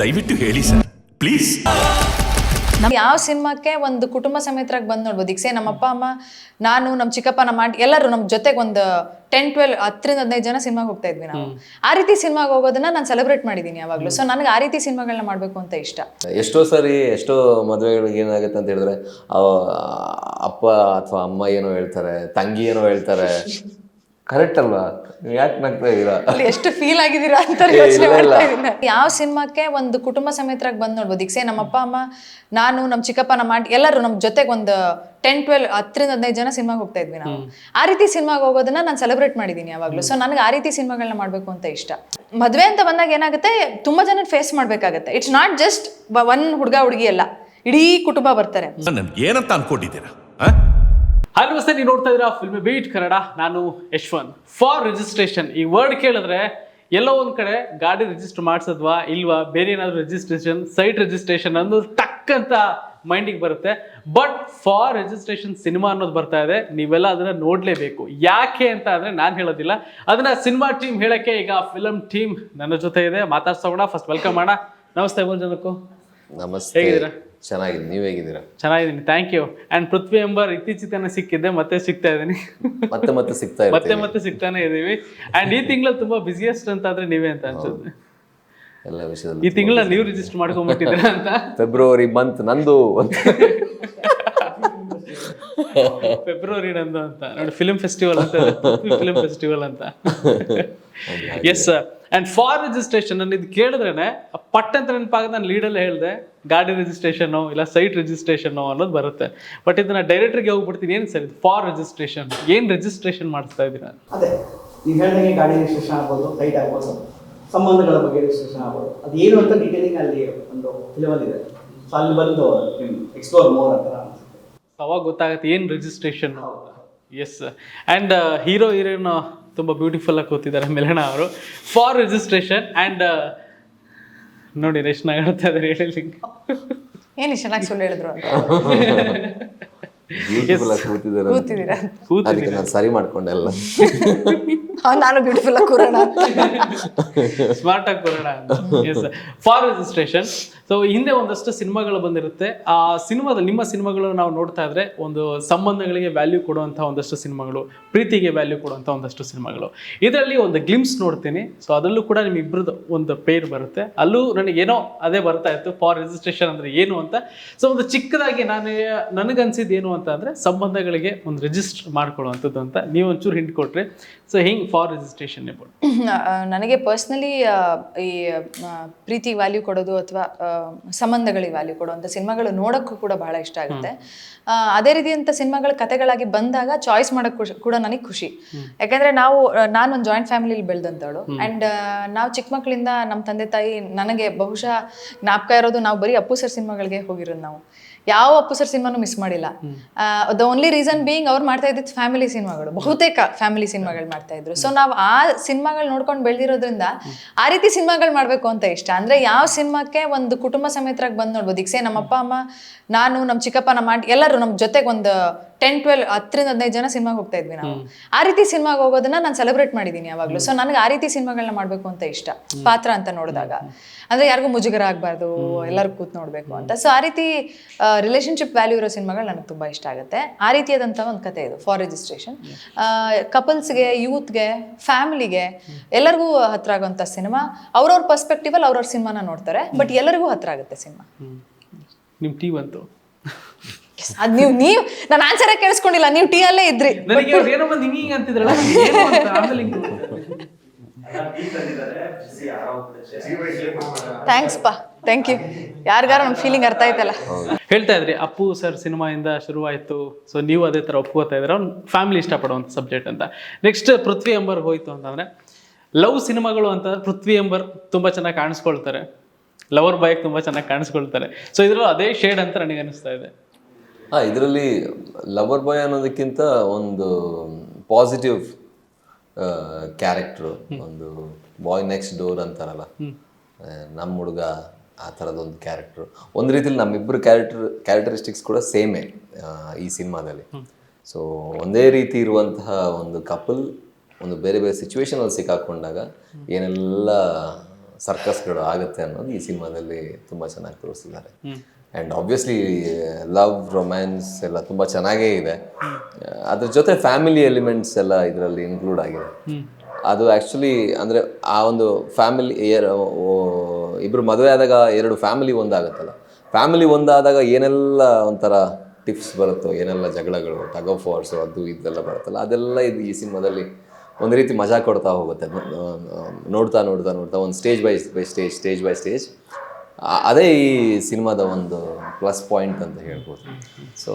ದಯವಿಟ್ಟು ಹೇಳಿ sir. Please. ನಮ್ ಯಾವ ಸಿನಿಮಾಕ್ಕೆ ಒಂದು ಕುಟುಂಬ ಸಮೇತರಾಗಿ ಬಂದು ನೋಡ್ಬೋದು. ಈಗ ಸೇ ನಮ್ಮ ಅಪ್ಪ ಅಮ್ಮ ನಾನು ನಮ್ಮ ಚಿಕ್ಕಪ್ಪ ನಮ್ಮ ಆಂಟಿ ಎಲ್ಲರೂ ನಮ್ಮ ಜೊತೆಗೆ ಒಂದು ಟೆನ್ ಟ್ವೆಲ್ ಹತ್ತರಿಂದ ಹದಿನೈದು ಜನ ಸಿನಿಮಾಗೆ ಹೋಗ್ತಾ ಇದ್ವಿ ನಾವು. ಆ ರೀತಿ ಸಿನಿಮಾಗೆ ಹೋಗೋದನ್ನ ನಾನು ಸೆಲೆಬ್ರೇಟ್ ಮಾಡಿದ್ದೀನಿ ಯಾವಾಗಲೂ. ಸೊ ನನಗೆ ಆ ರೀತಿ ಸಿನಿಮಾಗಳನ್ನ ಮಾಡಬೇಕು ಅಂತ ಇಷ್ಟ. ಎಷ್ಟೋ ಸರಿ ಎಷ್ಟೋ ಮದುವೆಗಳಿಗೆ ಏನಾಗುತ್ತೆ ಅಂತ ಹೇಳಿದ್ರೆ ಅಪ್ಪ ಅಥವಾ ಅಮ್ಮ ಏನೋ ಹೇಳ್ತಾರೆ ತಂಗಿ ಏನೋ ಹೇಳ್ತಾರೆ ಕರೆಕ್ಟ್ ಅಲ್ವಾ? ಯಾಕೆ ನಗ್ತಾ ಇದ್ದೀರಾ? ಅಲ್ಲಿ ಎಷ್ಟು ಫೀಲ್ ಆಗಿದ್ದೀರಾ ಅಂತ ಯೋಚನೆ. ಮಾಡ್ತಾ ಇದ್ದೀನಿ. ಯಾವ ಸಿನಿಮಾಕ್ಕೆ ಒಂದು ಕುಟುಂಬ ಸಮೇತರಾಗಿ ಬಂದು ನೋಡ್ಬೋದು. ಈಗ ಸೇ ನಮ್ಮ ಅಪ್ಪ ಅಮ್ಮ ನಾನು ನಮ್ಮ ಚಿಕ್ಕಪ್ಪ ನಮ್ಮ ಆಂಟಿ ಎಲ್ಲರೂ ನಮ್ಮ ಜೊತೆಗೆ ಒಂದು ಟೆನ್ ಟ್ವೆಲ್ ಹತ್ತರಿಂದ ಹದಿನೈದು ಜನ ಸಿನಿಮಾಗೆ ಹೋಗ್ತಾ ಇದ್ವಿ ನಾವು. ಆ ರೀತಿ ಸಿನಿಮಾಗೆ ಹೋಗೋದನ್ನ ನಾನು ಸೆಲೆಬ್ರೇಟ್ ಮಾಡಿದ್ದೀನಿ ಯಾವಾಗಲೂ. ಸೊ ನನಗೆ ಆ ರೀತಿ ಸಿನಿಮಾಗಳನ್ನ ಮಾಡಬೇಕು ಅಂತ ಇಷ್ಟ. ಮದುವೆ ಅಂತ ಬಂದಾಗ ಏನಾಗುತ್ತೆ ತುಂಬಾ ಜನ ಫೇಸ್ ಮಾಡಬೇಕಾಗತ್ತೆ. ಇಟ್ಸ್ ನಾಟ್ ಜಸ್ಟ್ ಒನ್ ಹುಡುಗ ಹುಡುಗಿ ಅಲ್ಲ. ಇಡೀ ಕುಟುಂಬ ಬರ್ತಾರೆ. ನನ್ಗೆ ಏನಂತ ಅನ್ಕೊಂಡಿದ್ದೀರಾ? ಹಾಯ್ ನಮಸ್ತೆ ನೀವು ನೋಡ್ತಾ ಇದ್ದೀರಾ ಫಿಲ್ಮ್ ಬೀಟ್ ಕನ್ನಡ ನಾನು ಯಶ್ವಂತ್. ಫಾರ್ ರಿಜಿಸ್ಟ್ರೇಷನ್ ಈ ವರ್ಡ್ ಕೇಳಿದ್ರೆ ಎಲ್ಲೋ ಒಂದ್ ಕಡೆ ಗಾಡಿ ರಿಜಿಸ್ಟರ್ ಮಾಡಿಸದ್ವಾ ಇಲ್ವಾ ಬೇರೆ ಏನಾದ್ರೂ ರಿಜಿಸ್ಟ್ರೇಷನ್ ಸೈಟ್ ರಿಜಿಸ್ಟ್ರೇಷನ್ ಅನ್ನೋದು ಟಕ್ ಅಂತ ಮೈಂಡಿಗೆ ಬರುತ್ತೆ. ಬಟ್ ಫಾರ್ ರಿಜಿಸ್ಟ್ರೇಷನ್ ಸಿನಿಮಾ ಅನ್ನೋದು ಬರ್ತಾ ಇದೆ. ನೀವೆಲ್ಲ ಅದನ್ನ ನೋಡ್ಲೇಬೇಕು. ಯಾಕೆ ಅಂತ ಅಂದ್ರೆ ನಾನು ಹೇಳೋದಿಲ್ಲ. ಅದನ್ನ ಸಿನಿಮಾ ಟೀಮ್ ಹೇಳಕ್ಕೆ ಈಗ ಫಿಲಮ್ ಟೀಮ್ ನನ್ನ ಜೊತೆ ಇದೆ. ಮಾತಾಡ್ಸೋಣ. ಫಸ್ಟ್ ವೆಲ್ಕಮ್ ಮಾಡೋಣ ನಮಸ್ತೆ ಮೂರು ಜನಕ್ಕೂ ನಮಸ್ತೆ. ಹೇಗಿದ್ದೀರಾ? ಚೆನ್ನಾಗಿದೆ ನೀವು ಹೇಗಿದ್ದೀರಾ? ಚೆನ್ನಾಗಿದ್ದೀನಿ thank you and Prithvi Ambar ಇತ್ತೀಚಿಗೆ ಸಿಕ್ಕಿದ್ದೆ ಮತ್ತೆ ಸಿಗ್ತಾ ಇದ್ದೀನಿ. ಮತ್ತೆ ಮತ್ತೆ ಸಿಗ್ತಾ ಮತ್ತೆ ಇರ್ತೀವಿ ಮತ್ತೆ ಸಿಗ್ತಾನೆ ಇದ್ದೀವಿ. ಆ್ಯಂಡ್ ಈ ತಿಂಗಳು ತುಂಬಾ ಬಿಸಿಯೆಸ್ಟ್ ಅಂತ ಆದ್ರೆ ನೀವೇ ಅಂತ ಅನ್ಸುತ್ತೆ. ಎಲ್ಲ ಈ ವಿಷಯದಲ್ಲಿ ತಿಂಗಳ ನೀವು ರಿಜಿಸ್ಟರ್ ಮಾಡ್ಕೊಂಡ್ಬಿಟ್ಟಿದ್ದೀರಾ ಅಂತ? ಫೆಬ್ರವರಿ ಮಂತ್ ನಂದು ಅಂತ ಫೆಬ್ರವರಿ ನಂದು ಅಂತ. ನೋಡಿ ಫಿಲ್ಮ್ ಫೆಸ್ಟಿವಲ್ ಅಂತ ಫಿಲ್ಮ್ ಫೆಸ್ಟಿವಲ್ ಅಂತ. ಎಸ್ ಅಂಡ್ ಫಾರ್ ರಿಜಿಸ್ಟ್ರೇಷನ್ ನಾನು ಇದು ಕೇಳಿದ್ರೇನೆ ಪಟ್ ಅಂತ ನೆನಪಾಗ ನಾನು ಲೀಡಲ್ಲಿ ಹೇಳಿದೆ ಗಾಡಿ ರಿಜಿಸ್ಟ್ರೇಷನು ಇಲ್ಲ ಸೈಟ್ ರಿಜಿಸ್ಟ್ರೇಷನು ಅನ್ನೋದು ಬರುತ್ತೆ. ಬಟ್ ಇದನ್ನ ಡೈರೆಕ್ಟ್ರಿಗೆ ಹೋಗ್ಬಿಡ್ತೀನಿ ಏನು ಸರ್ ಇದು ಫಾರ್ ರಿಜಿಸ್ಟ್ರೇಷನ್ ಏನು ರಿಜಿಸ್ಟ್ರೇಷನ್ ಮಾಡಿಸ್ತಾ ಇದ್ದೀರಾ ಅದೇ ನೀವು ಹೇಳಿದಂಗೆ ಗಾಡಿ ರಿಜಿಸ್ಟ್ರೇಷನ್ ಆಗ್ಬೋದು ಸೈಟ್ ಆಗ್ಬೋದು ಸಂಬಂಧಗಳ ಬಗ್ಗೆ ರಿಜಿಸ್ಟ್ರೇಷನ್ ಆಗ್ಬೋದು. ಅದು ಏನು ಅಂತ ಡೀಟೇಲಿಂಗ್ ಅಲ್ಲಿ ಒಂದು ಇದೆ ಸೊ ಅಲ್ಲಿ ಬಂದು ಎಕ್ಸ್ಪ್ಲೋರ್ ಮೋರ್ ಅಂತ. ಅವಾಗ ಗೊತ್ತಾಗುತ್ತೆ ಏನು registration yes and hero heroine ತುಂಬ ಬ್ಯೂಟಿಫುಲ್ ಆಗಿ ಕೂತಿದ್ದಾರೆ ಮೆಲೆಣ ಅವರು. ಫಾರ್ ರಿಜಿಸ್ಟ್ರೇಷನ್ ಆ್ಯಂಡ್ ನೋಡಿ ಎಷ್ಟು ನಗಾಡ್ತಾ ಇದ್ದಾರೆ ಹೇಳಿ ಏನು ಚೆನ್ನಾಗಿ ಸುಳ್ಳು ಹೇಳಿದ್ರು ಕೂತಿದ್ದಾರೆ ಕೂತಿದ್ದೀರಾ? ಅದಕ್ಕೆ ನಾನು ಸರಿ ಮಾಡ್ಕೊಂಡೆ ಎಲ್ಲ ಆ, ನಾನು ಬ್ಯೂಟಿಫುಲ್ ಆಗಿ ಕೂರೋಣ ಸ್ಮಾರ್ಟ್ ಆಗಿ ಕೂರೋಣ ಫಾರ್ ರಿಜಿಸ್ಟ್ರೇಷನ್ ಸೊ ಹಿಂದೆ ಒಂದಷ್ಟು ಸಿನಿಮಾಗಳು ಬಂದಿರುತ್ತೆ. ಆ ಸಿನಿಮಾದಲ್ಲಿ ನಿಮ್ಮ ಸಿನಿಮಾಗಳು ನಾವು ನೋಡ್ತಾ ಇದ್ರೆ ಒಂದು ಸಂಬಂಧಗಳಿಗೆ ವ್ಯಾಲ್ಯೂ ಕೊಡುವಂತಹ ಒಂದಷ್ಟು ಸಿನಿಮಾಗಳು, ಪ್ರೀತಿಗೆ ವ್ಯಾಲ್ಯೂ ಕೊಡುವಂತಹ ಒಂದಷ್ಟು ಸಿನಿಮಾಗಳು. ಇದರಲ್ಲಿ ಒಂದು ಗ್ಲಿಮ್ಸ್ ನೋಡ್ತೀನಿ. ಸೊ ಅದರಲ್ಲೂ ಕೂಡ ನಿಮ್ಮಿಬ್ಬರದ್ದು ಒಂದು ಪೇರ್ ಬರುತ್ತೆ. ಅಲ್ಲೂ ನನಗೆ ಏನೋ ಅದೇ ಬರ್ತಾ ಇತ್ತು ಫಾರ್ ರಿಜಿಸ್ಟ್ರೇಷನ್ ಅಂದ್ರೆ ಏನು ಅಂತ. ಸೊ ಒಂದು ಚಿಕ್ಕದಾಗಿ ನಾನು, ನನಗನ್ಸಿದ್ದು ಏನು ಅಂತ ಅಂದ್ರೆ ಸಂಬಂಧಗಳಿಗೆ ಒಂದು ರಿಜಿಸ್ಟರ್ ಮಾಡ್ಕೊಳ್ಳುವಂಥದ್ದು ಅಂತ ನೀವು ಒಂಚೂರು ಹಿಂಟ್ ಕೊಟ್ರಿ. ಸೊ ಹಿಂಗೆ ಫಾರ್ ರಿಜಿಸ್ಟ್ರೇಷನ್ ನನಗೆ ಪರ್ಸ್ನಲಿ ಈ ಪ್ರೀತಿ ವ್ಯಾಲ್ಯೂ ಕೊಡೋದು ಅಥವಾ ಸಂಬಂಧಗಳಿಗೆ ವ್ಯಾಲ್ಯೂ ಕೊಡುವಂಥ ಸಿನಿಮಾಗಳು ನೋಡೋಕ್ಕೂ ಕೂಡ ಬಹಳ ಇಷ್ಟ ಆಗುತ್ತೆ. ಅದೇ ಅದೇ ಅಂತ ಸಿನಿಮಾಗಳ ಕತೆಗಳಾಗಿ ಬಂದಾಗ ಚಾಯ್ಸ್ ಮಾಡೋಕ್ಕೂ ಕೂಡ ನನಗೆ ಖುಷಿ. ಯಾಕಂದ್ರೆ ನಾವು ನಾನು ಒಂದು ಜಾಯಿಂಟ್ ಫ್ಯಾಮಿಲಿಲಿ ಬೆಳೆದಂಥವಳು ಆ್ಯಂಡ್ ನಾವು ಚಿಕ್ಕ ಮಕ್ಕಳಿಂದ ನಮ್ಮ ತಂದೆ ತಾಯಿ ನನಗೆ ಬಹುಶಃ ಜ್ಞಾಪಕ ಇರೋದು ನಾವು ಬರೀ ಅಪ್ಪು ಸರ್ ಸಿನಿಮಾಗಳಿಗೆ ಹೋಗಿರೋದು ನಾವು. ಯಾವ ಅಪ್ಪುಸರ್ ಸಿನಿಮಾನು ಮಿಸ್ ಮಾಡಿಲ್ಲ. ದ ಓನ್ಲಿ ರೀಸನ್ ಬೀಯಿಂಗ್ ಅವ್ರು ಮಾಡ್ತಾ ಇದ್ದಿದ್ದು ಫ್ಯಾಮಿಲಿ ಸಿನಿಮಾಗಳು ಬಹುತೇಕ ಫ್ಯಾಮಿಲಿ ಸಿನಿಮಾಗಳು ಮಾಡ್ತಾ ಇದ್ರು. ಸೊ ನಾವು ಆ ಸಿನಿಮಾಗಳು ನೋಡ್ಕೊಂಡು ಬೆಳೆದಿರೋದ್ರಿಂದ ಆ ರೀತಿ ಸಿನಿಮಾಗಳು ಮಾಡಬೇಕು ಅಂತ ಇಷ್ಟ. ಅಂದ್ರೆ ಯಾವ ಸಿನಿಮಾಕ್ಕೆ ಒಂದು ಕುಟುಂಬ ಸಮೇತರಾಗಿ ಬಂದು ನೋಡ್ಬೋದು. ಈಗ ಸೇ ನಮ್ಮ ಅಪ್ಪ ಅಮ್ಮ ನಾನು ನಮ್ಮ ಚಿಕ್ಕಪ್ಪ ನಮ್ಮ ಆಂಟಿ ಎಲ್ಲರೂ ನಮ್ಮ ಜೊತೆಗೆ ಒಂದು ಟೆನ್ ಟ್ವೆಲ್ ಹತ್ತರಿಂದ ಹದಿನೈದು ಜನ ಸಿನಿಮಾಗೆ ಹೋಗ್ತಾ ಇದ್ವಿ ನಾವು. ಆ ರೀತಿ ಸಿನಿಮಾಗೆ ಹೋಗೋದನ್ನ ನಾನು ಸೆಲೆಬ್ರೇಟ್ ಮಾಡಿದ್ದೀನಿ ಯಾವಾಗಲೂ. ಸೊ ನನಗೆ ಆ ರೀತಿ ಸಿನಿಮಾಗಳನ್ನ ಮಾಡಬೇಕು ಅಂತ ಇಷ್ಟ. ಪಾತ್ರ ಅಂತ ನೋಡಿದಾಗ. ಅಂದ್ರೆ ಯಾರಿಗೂ ಮುಜುಗರ ಆಗಬಾರ್ದು ಎಲ್ಲರೂ ಕೂತ್ ನೋಡಬೇಕು ಅಂತ. ಸೊ ಆ ರೀತಿ ರಿಲೇಶನ್ಶಿಪ್ ವ್ಯಾಲ್ಯೂ ಇರೋ ಸಿನಿಮಾಗಳು ನನಗೆ ತುಂಬಾ ಇಷ್ಟ ಆಗುತ್ತೆ. ಆ ರೀತಿಯಾದಂಥ ಒಂದು ಕತೆ ಇದು ಫಾರ್ ರಿಜಿಸ್ಟ್ರೇಷನ್ ಕಪಲ್ಸ್ಗೆ ಯೂತ್ಗೆ ಫ್ಯಾಮಿಲಿಗೆ ಎಲ್ಲರಿಗೂ ಹತ್ರ ಆಗುವಂತ ಸಿನಿಮಾ ಅವ್ರವ್ರ ಪರ್ಸ್ಪೆಕ್ಟಿವಲ್ಲಿ ಅವ್ರವ್ರ ಸಿನಿಮಾನ ನೋಡ್ತಾರೆ. ಬಟ್ ಎಲ್ಲರಿಗೂ ಹತ್ರ ಆಗುತ್ತೆ ಸಿನಿಮಾ ನಿಮ್ಮ ಟೀ ಬಂತು ಅದ್ ನೀವು ನೀವ್ ನಾನು ಆನ್ಸರ್ ಕೇಳಿಸ್ಕೊಂಡಿಲ್ಲ. ನೀವು ಟೀ ಅಲ್ಲೇ ಇದ್ರಿ. ನನಗೆ ಅವ್ರು ಏನೋ ಬಂದು ಹಿಂಗೆ ಅಂತಿದ್ರಲ್ಲ ಏನು ಅಂತ ಆಮೇಲೆ ಹಿಂಗೆ ಥ್ಯಾಂಕ್ಸ್ ಪಾ. ಥ್ಯಾಂಕ್ ಯು ಯಾರಿಗಾರ ನಮ್ಮ ಫೀಲಿಂಗ್ ಅರ್ಥ ಆಯ್ತಲ್ಲ. ಹೇಳ್ತಾ ಇದ್ರಿ ಅಪ್ಪು ಸರ್ ಸಿನಿಮಾಯಿಂದ ಶುರುವಾಯಿತು. ಸೊ ನೀವು ಅದೇ ಥರ ಒಪ್ಕೋತಾ ಇದ್ರೆ ಅವ್ನು ಫ್ಯಾಮಿಲಿ ಇಷ್ಟಪಡುವಂಥ ಸಬ್ಜೆಕ್ಟ್ ಅಂತ. ನೆಕ್ಸ್ಟ್ ಪೃಥ್ವಿ ಎಂಬರ್ ಹೋಯ್ತು ಅಂತಂದ್ರೆ ಲವ್ ಸಿನಿಮಾಗಳು ಅಂತ ಪೃಥ್ವಿ ಎಂಬರ್ ತುಂಬ ಚೆನ್ನಾಗಿ ಕಾಣಿಸ್ಕೊಳ್ತಾರೆ. ಲವರ್ ಬಾಯ್ ತುಂಬ ಚೆನ್ನಾಗಿ ಕಾಣಿಸ್ಕೊಳ್ತಾರೆ. ಸೊ ಇದ್ರಲ್ಲೂ ಅದೇ ಶೇಡ್ ಅಂತ ನನಗೆ ಅನಿಸ್ತಾ ಇದೆ. ಹಾ ಇದರಲ್ಲಿ ಲವರ್ ಬಾಯ್ ಅನ್ನೋದಕ್ಕಿಂತ ಒಂದು ಪಾಸಿಟಿವ್ ಕ್ಯಾರೆಕ್ಟ್ರು ಒಂದು ಬಾಯ್ ನೆಕ್ಸ್ಟ್ ಡೋರ್ ಅಂತಾರಲ್ಲ ನಮ್ಮ ಹುಡುಗ ಆ ಥರದೊಂದು ಕ್ಯಾರೆಕ್ಟ್ರು ಒಂದು ರೀತಿಲಿ ನಮ್ಮಿಬ್ಬರು ಕ್ಯಾರೆಕ್ಟರ್ ಕ್ಯಾರೆಕ್ಟರಿಸ್ಟಿಕ್ಸ್ ಕೂಡ ಸೇಮೇ ಈ ಸಿನಿಮಾದಲ್ಲಿ. ಸೊ ಒಂದೇ ರೀತಿ ಇರುವಂತಹ ಒಂದು ಕಪಲ್ ಒಂದು ಬೇರೆ ಬೇರೆ ಸಿಚುವೇಶನಲ್ಲಿ ಸಿಕ್ಕಾಕೊಂಡಾಗ ಏನೆಲ್ಲ ಸರ್ಕಸ್ಗಳು ಆಗುತ್ತೆ ಅನ್ನೋದು ಈ ಸಿನಿಮಾದಲ್ಲಿ ತುಂಬ ಚೆನ್ನಾಗಿ ತೋರಿಸಿದ್ದಾರೆ. ಆ್ಯಂಡ್ ಆಬ್ವಿಯಸ್ಲಿ ಲವ್ ರೊಮ್ಯಾನ್ಸ್ ಎಲ್ಲ ತುಂಬ ಚೆನ್ನಾಗೇ ಇದೆ. ಅದ್ರ ಜೊತೆ ಫ್ಯಾಮಿಲಿ ಎಲಿಮೆಂಟ್ಸ್ ಎಲ್ಲ ಇದರಲ್ಲಿ ಇನ್ಕ್ಲೂಡ್ ಆಗಿದೆ. ಅದು ಆ್ಯಕ್ಚುಲಿ ಅಂದರೆ ಆ ಒಂದು ಫ್ಯಾಮಿಲಿ ಇಬ್ಬರು ಮದುವೆ ಆದಾಗ ಎರಡು ಫ್ಯಾಮಿಲಿ ಒಂದಾಗತ್ತಲ್ಲ. ಫ್ಯಾಮಿಲಿ ಒಂದಾದಾಗ ಏನೆಲ್ಲ ಒಂಥರ ಟಿಪ್ಸ್ ಬರುತ್ತೋ ಏನೆಲ್ಲ ಜಗಳಗಳು ಟಗ್ ಆಫ್ ವಾರ್ಸು ಅದು ಇದೆಲ್ಲ ಬರುತ್ತಲ್ಲ ಅದೆಲ್ಲ ಇದು ಈ ಸಿನಿಮಾದಲ್ಲಿ ಒಂದು ರೀತಿ ಮಜಾ ಕೊಡ್ತಾ ಹೋಗುತ್ತೆ. ನೋಡ್ತಾ ನೋಡ್ತಾ ನೋಡ್ತಾ ಒಂದು stage by by stage stage by stage ಅದೇ ಈ ಸಿನಿಮಾದ ಒಂದು ಪ್ಲಸ್ ಪಾಯಿಂಟ್ ಅಂತ ಹೇಳ್ಬೋದು. ಸೊ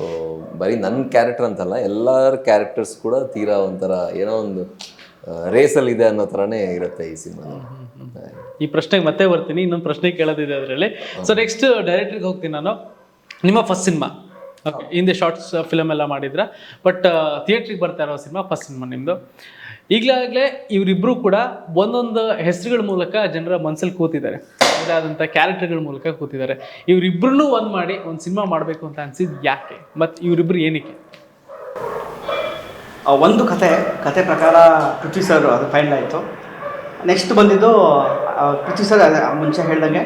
ಬರೀ ನನ್ನ ಕ್ಯಾರೆಕ್ಟರ್ ಅಂತಲ್ಲ ಎಲ್ಲರ ಕ್ಯಾರೆಕ್ಟರ್ಸ್ ಕೂಡ ತೀರಾ ಒಂಥರ ಏನೋ ಒಂದು ರೇಸಲ್ಲಿ ಇದೆ ಅನ್ನೋ ಥರನೇ ಇರುತ್ತೆ ಈ ಸಿನಿಮಾ. ಈ ಪ್ರಶ್ನೆಗೆ ಮತ್ತೆ ಬರ್ತೀನಿ ಇನ್ನೊಂದು ಪ್ರಶ್ನೆ ಕೇಳೋದಿದೆ ಅದರಲ್ಲಿ. ಸೊ ನೆಕ್ಸ್ಟ್ ಡೈರೆಕ್ಟ್ರಿಗೆ ಹೋಗ್ತೀನಿ ನಾನು. ನಿಮ್ಮ ಫಸ್ಟ್ ಸಿನಿಮಾ. ಹಿಂದೆ ಶಾರ್ಟ್ಸ್ ಫಿಲಮ್ ಎಲ್ಲ ಮಾಡಿದ್ರ. ಬಟ್ ಥಿಯೇಟ್ರಿಗೆ ಬರ್ತಾ ಇರೋ ಸಿನಿಮಾ ಫಸ್ಟ್ ಸಿನಿಮಾ ನಿಮ್ಮದು ಈಗಲಾಗಲೇ ಇವರಿಬ್ಬರು ಕೂಡ ಒಂದೊಂದು ಹೆಸರುಗಳ ಮೂಲಕ ಜನರ ಮನಸ್ಸಲ್ಲಿ ಕೂತಿದ್ದಾರೆ. ಆದಂಥ ಕ್ಯಾರೆಕ್ಟರ್ಗಳ ಮೂಲಕ ಕೂತಿದ್ದಾರೆ. ಇವರಿಬ್ಬರನ್ನೂ ಒಂದು ಮಾಡಿ ಒಂದು ಸಿನಿಮಾ ಮಾಡಬೇಕು ಅಂತ ಅನ್ಸಿದ್ದು ಯಾಕೆ? ಮತ್ತು ಇವರಿಬ್ಬರು ಏನಕ್ಕೆ? ಒಂದು ಕತೆ ಕತೆ ಪ್ರಕಾರ ಪೃಥ್ವಿ ಸರ್ ಅದು ಫೈನಲ್ ಆಯಿತು. ನೆಕ್ಸ್ಟ್ ಬಂದಿದ್ದು ಪೃಥ್ವಿ ಸರ್ ಮುಂಚೆ ಹೇಳ್ದಂಗೆ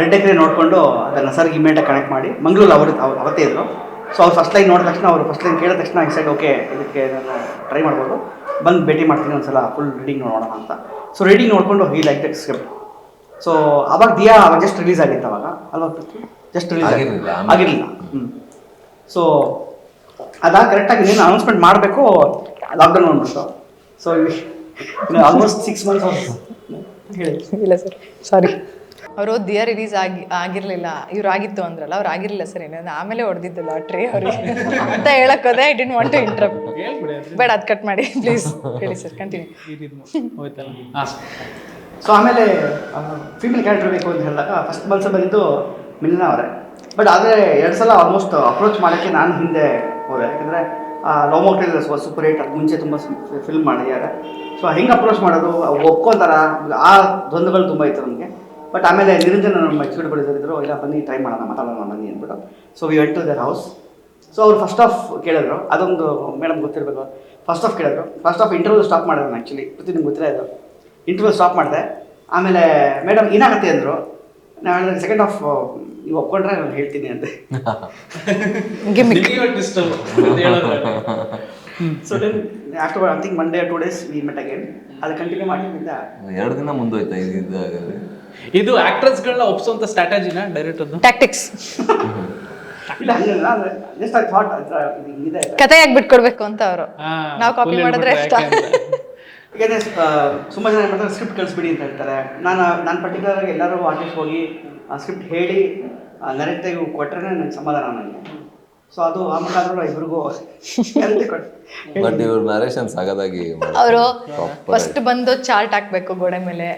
ರೆಡ್ ಎಕ್ರೆ ನೋಡಿಕೊಂಡು ಅದನ್ನು ಸರ್ಗೆ ಇಮೇಟಾಗಿ ಕನೆಕ್ಟ್ ಮಾಡಿ. ಮಂಗಳೂರು ಅವರು, ಅವ್ರು, ಅವತ್ತೇ ಇದ್ದರು ಸೊ ಅವ್ರು ಫಸ್ಟ್ ಲೈನ್ ನೋಡಿದ ತಕ್ಷಣ, ಅವರು ಫಸ್ಟ್ ಲೈನ್ ಕೇಳಿದ ತಕ್ಷಣ, ಈ ಸೈಡ್ ಓಕೆ ಇದಕ್ಕೆ ನಾನು ಟ್ರೈ ಮಾಡ್ಬೋದು. ಬಂದು ಭೇಟಿ ಮಾಡ್ತೀನಿ ಒಂದ್ಸಲ ಫುಲ್ ರೀಡಿಂಗ್ ನೋಡೋಣ ಅಂತ. ಸೊ ರೀಡಿಂಗ್ ನೋಡಿಕೊಂಡು ಈ ಲೈಕ್ ದಟ್ ಸ್ಕ್ರಿಪ್ಟ್ ಸೊ ಅವಾಗ ದಿಯಾ ಅವಾಗ ಜಸ್ಟ್ ರಿಲೀಸ್ ಆಗಿತ್ತು ಅವಾಗ. ಅಲ್ವಾ ಜಸ್ಟ್ ರಿಲೀಸ್ ಆಗಿರ್ಲಿಲ್ಲ, ಆಗಿರಲಿಲ್ಲ. ಹ್ಞೂ ಸೊ ಅದಾಗ ಕರೆಕ್ಟಾಗಿ ಏನು ಅನೌನ್ಸ್ಮೆಂಟ್ ಮಾಡಬೇಕು ಲಾಕ್ಡೌನ್ ಬಂದ್ಬಿಟ್ಟು ಸೊ ಆಲ್ಮೋಸ್ಟ್ ಸಿಕ್ಸ್ ಮಂತ್ಸ್ ಹೇಳಿ ಇಲ್ಲ ಸರ್ ಸಾರಿ ಅವರು ದಿಯರ್ ರಿಲೀಸ್ ಆಗಿ, ಆಗಿರ್ಲಿಲ್ಲ. ಇವ್ರು ಆಗಿತ್ತು ಅಂದ್ರಲ್ಲ, ಅವ್ರು ಆಗಿರ್ಲಿಲ್ಲ ಸರ್ ಏನಂದ್ರೆ ಆಮೇಲೆ ಹೊಡೆದಿದ್ದು ಲಾಟ್ರಿ ಅವ್ರಿಗೆ. ಅಂತ ಹೇಳಕ್ ಹೋದೆ I didn't want to interrupt ಬೇಡ, ಅದು ಕಟ್ ಮಾಡಿ ಪ್ಲೀಸ್ ಹೇಳಿ ಸರ್ ಕಂಟಿನ್ಯೂ ಸೊ ಆಮೇಲೆ ಫೀಮೇಲ್ ಕ್ಯಾರೆಕ್ಟರ್ ಬೇಕು ಅಂತ ಹೇಳಿದಾಗ ಫಸ್ಟ್ ಬಲ್ಸ ಬಂದಿದ್ದು ಮಿಲನ ಅವರೇ. ಬಟ್ ಆದರೆ ಎರಡು ಸಲ ಆಲ್ಮೋಸ್ಟ್ ಅಪ್ರೋಚ್ ಮಾಡೋಕ್ಕೆ ನಾನು ಹಿಂದೆ ಹೋದೆ. ಯಾಕಂದರೆ ಲವ್ ಮೋಕ್ಟೇಲ್ ಸೂಪರ್ ಏಟ್ ಅದು ಮುಂಚೆ ತುಂಬ ಫಿಲ್ಮ್ ಮಾಡಿದ್ದಾರೆ. ಸೊ ಹೆಂಗೆ ಅಪ್ರೋಚ್ ಮಾಡೋದು, ಒಪ್ಕೊಂತಾರ? ಆ ದ್ವಂದ್ವಗಳು ತುಂಬ ಇತ್ತು ನನಗೆ ಬಟ್ ಆಮೇಲೆ ನಿರಂಜನ ನಮ್ಮ ಎಕ್ಸಿಕ್ಯೂಟಿವ್ ಇದ್ದರು ಇಲ್ಲ ಬನ್ನಿ ಟ್ರೈ ಮಾಡೋಣ ಮಾತಾಡೋಣ ಬನ್ನಿ ಅಂದ್ಬಿಟ್ಟು. So we went to their house so ಅವ್ರು ಫಸ್ಟ್ ಆಫ್ ಕೇಳಿದ್ರು. ಅದೊಂದು ಮೇಡಮ್ ಗೊತ್ತಿರಬೇಕು. ಫಸ್ಟ್ ಆಫ್ ಕೇಳಿದ್ರು. ಫಸ್ಟ್ ಆಫ್ ಇಂಟರ್ವ್ಯೂ ಸ್ಟಾಪ್ ಮಾಡಿದ್ರು ಆ್ಯಕ್ಚುಲಿ ಪ್ರತಿ ನಿಮ್ಗೆ ಗೊತ್ತಿಲ್ಲ ಇದು. ಇಂಟರ್ವ್ಯೂ ಸ್ಟಾಪ್ ಮಾಡಿದೆ. ಆಮೇಲೆ ಮೇಡಮ್ ಏನಾಗುತ್ತೆ ಅಂದರು ನಾನು ಹೇಳಿದ್ರೆ ಸೆಕೆಂಡ್ ಆಫ್ ನೀವು ಒಪ್ಕೊಂಡ್ರೆ ನಾನು ಹೇಳ್ತೀನಿ ಅಂತ gimmick so then after I think Monday two days we met again ಅದು ಕಂಟಿನ್ಯೂ ಮಾಡಿ ಎರಡು ದಿನ ಮುಂದೋಯ್ತಾ ಇದು ಇದು ಆಕ್ಟ್ರೆಸ್ಗಳನ್ನ ಒಪ್ಸೋಂಥ ಸ್ಟ್ರಾಟಜಿನ ಡೈರೆಕ್ಟರ್ದು ಟ್ಯಾಕ್ಟಿಕ್ಸ್ ಕತೆಯಾಗಿ ಬಿಟ್ಕೊಡ್ಬೇಕು ಅಂತ ಅವರು. ನಾವು ಕಾಪಿ ಮಾಡಿದ್ರೆ ಈಗ ತುಂಬ ಜನ ಏನು ಮಾಡ್ತಾರೆ ಸ್ಕ್ರಿಪ್ಟ್ ಕಳಿಸ್ಬಿಡಿ ಅಂತ ಹೇಳ್ತಾರೆ. ನಾನು ನಾನು ಪರ್ಟಿಕ್ಯುಲರ್ ಆಗಿ ಎಲ್ಲರೂ ಆರ್ಟಿಸ್ಟ್ ಹೋಗಿ ಸ್ಕ್ರಿಪ್ಟ್ ಹೇಳಿ ನರೆಕ್ಟಾಗಿ ಕೊಟ್ಟರೆ ನನಗೆ ಸಮಾಧಾನ ನನಗೆ ಸೊ ಅದು ಆ ಮುಖಾಂತರ ಇಬ್ರಿಗೂ ಹೆಲ್ದಿ ಕೊಟ್ಟು ಬಟ್ ಇವ್ರ ನರೇಶನ್ ಸಾಗದಾಗಿ ಅವರು ಫಸ್ಟ್ ಬಂದು ಚಾರ್ಟ್ ಹಾಕ್ಬೇಕು ಗೋಡೆ ಮೇಲೆ.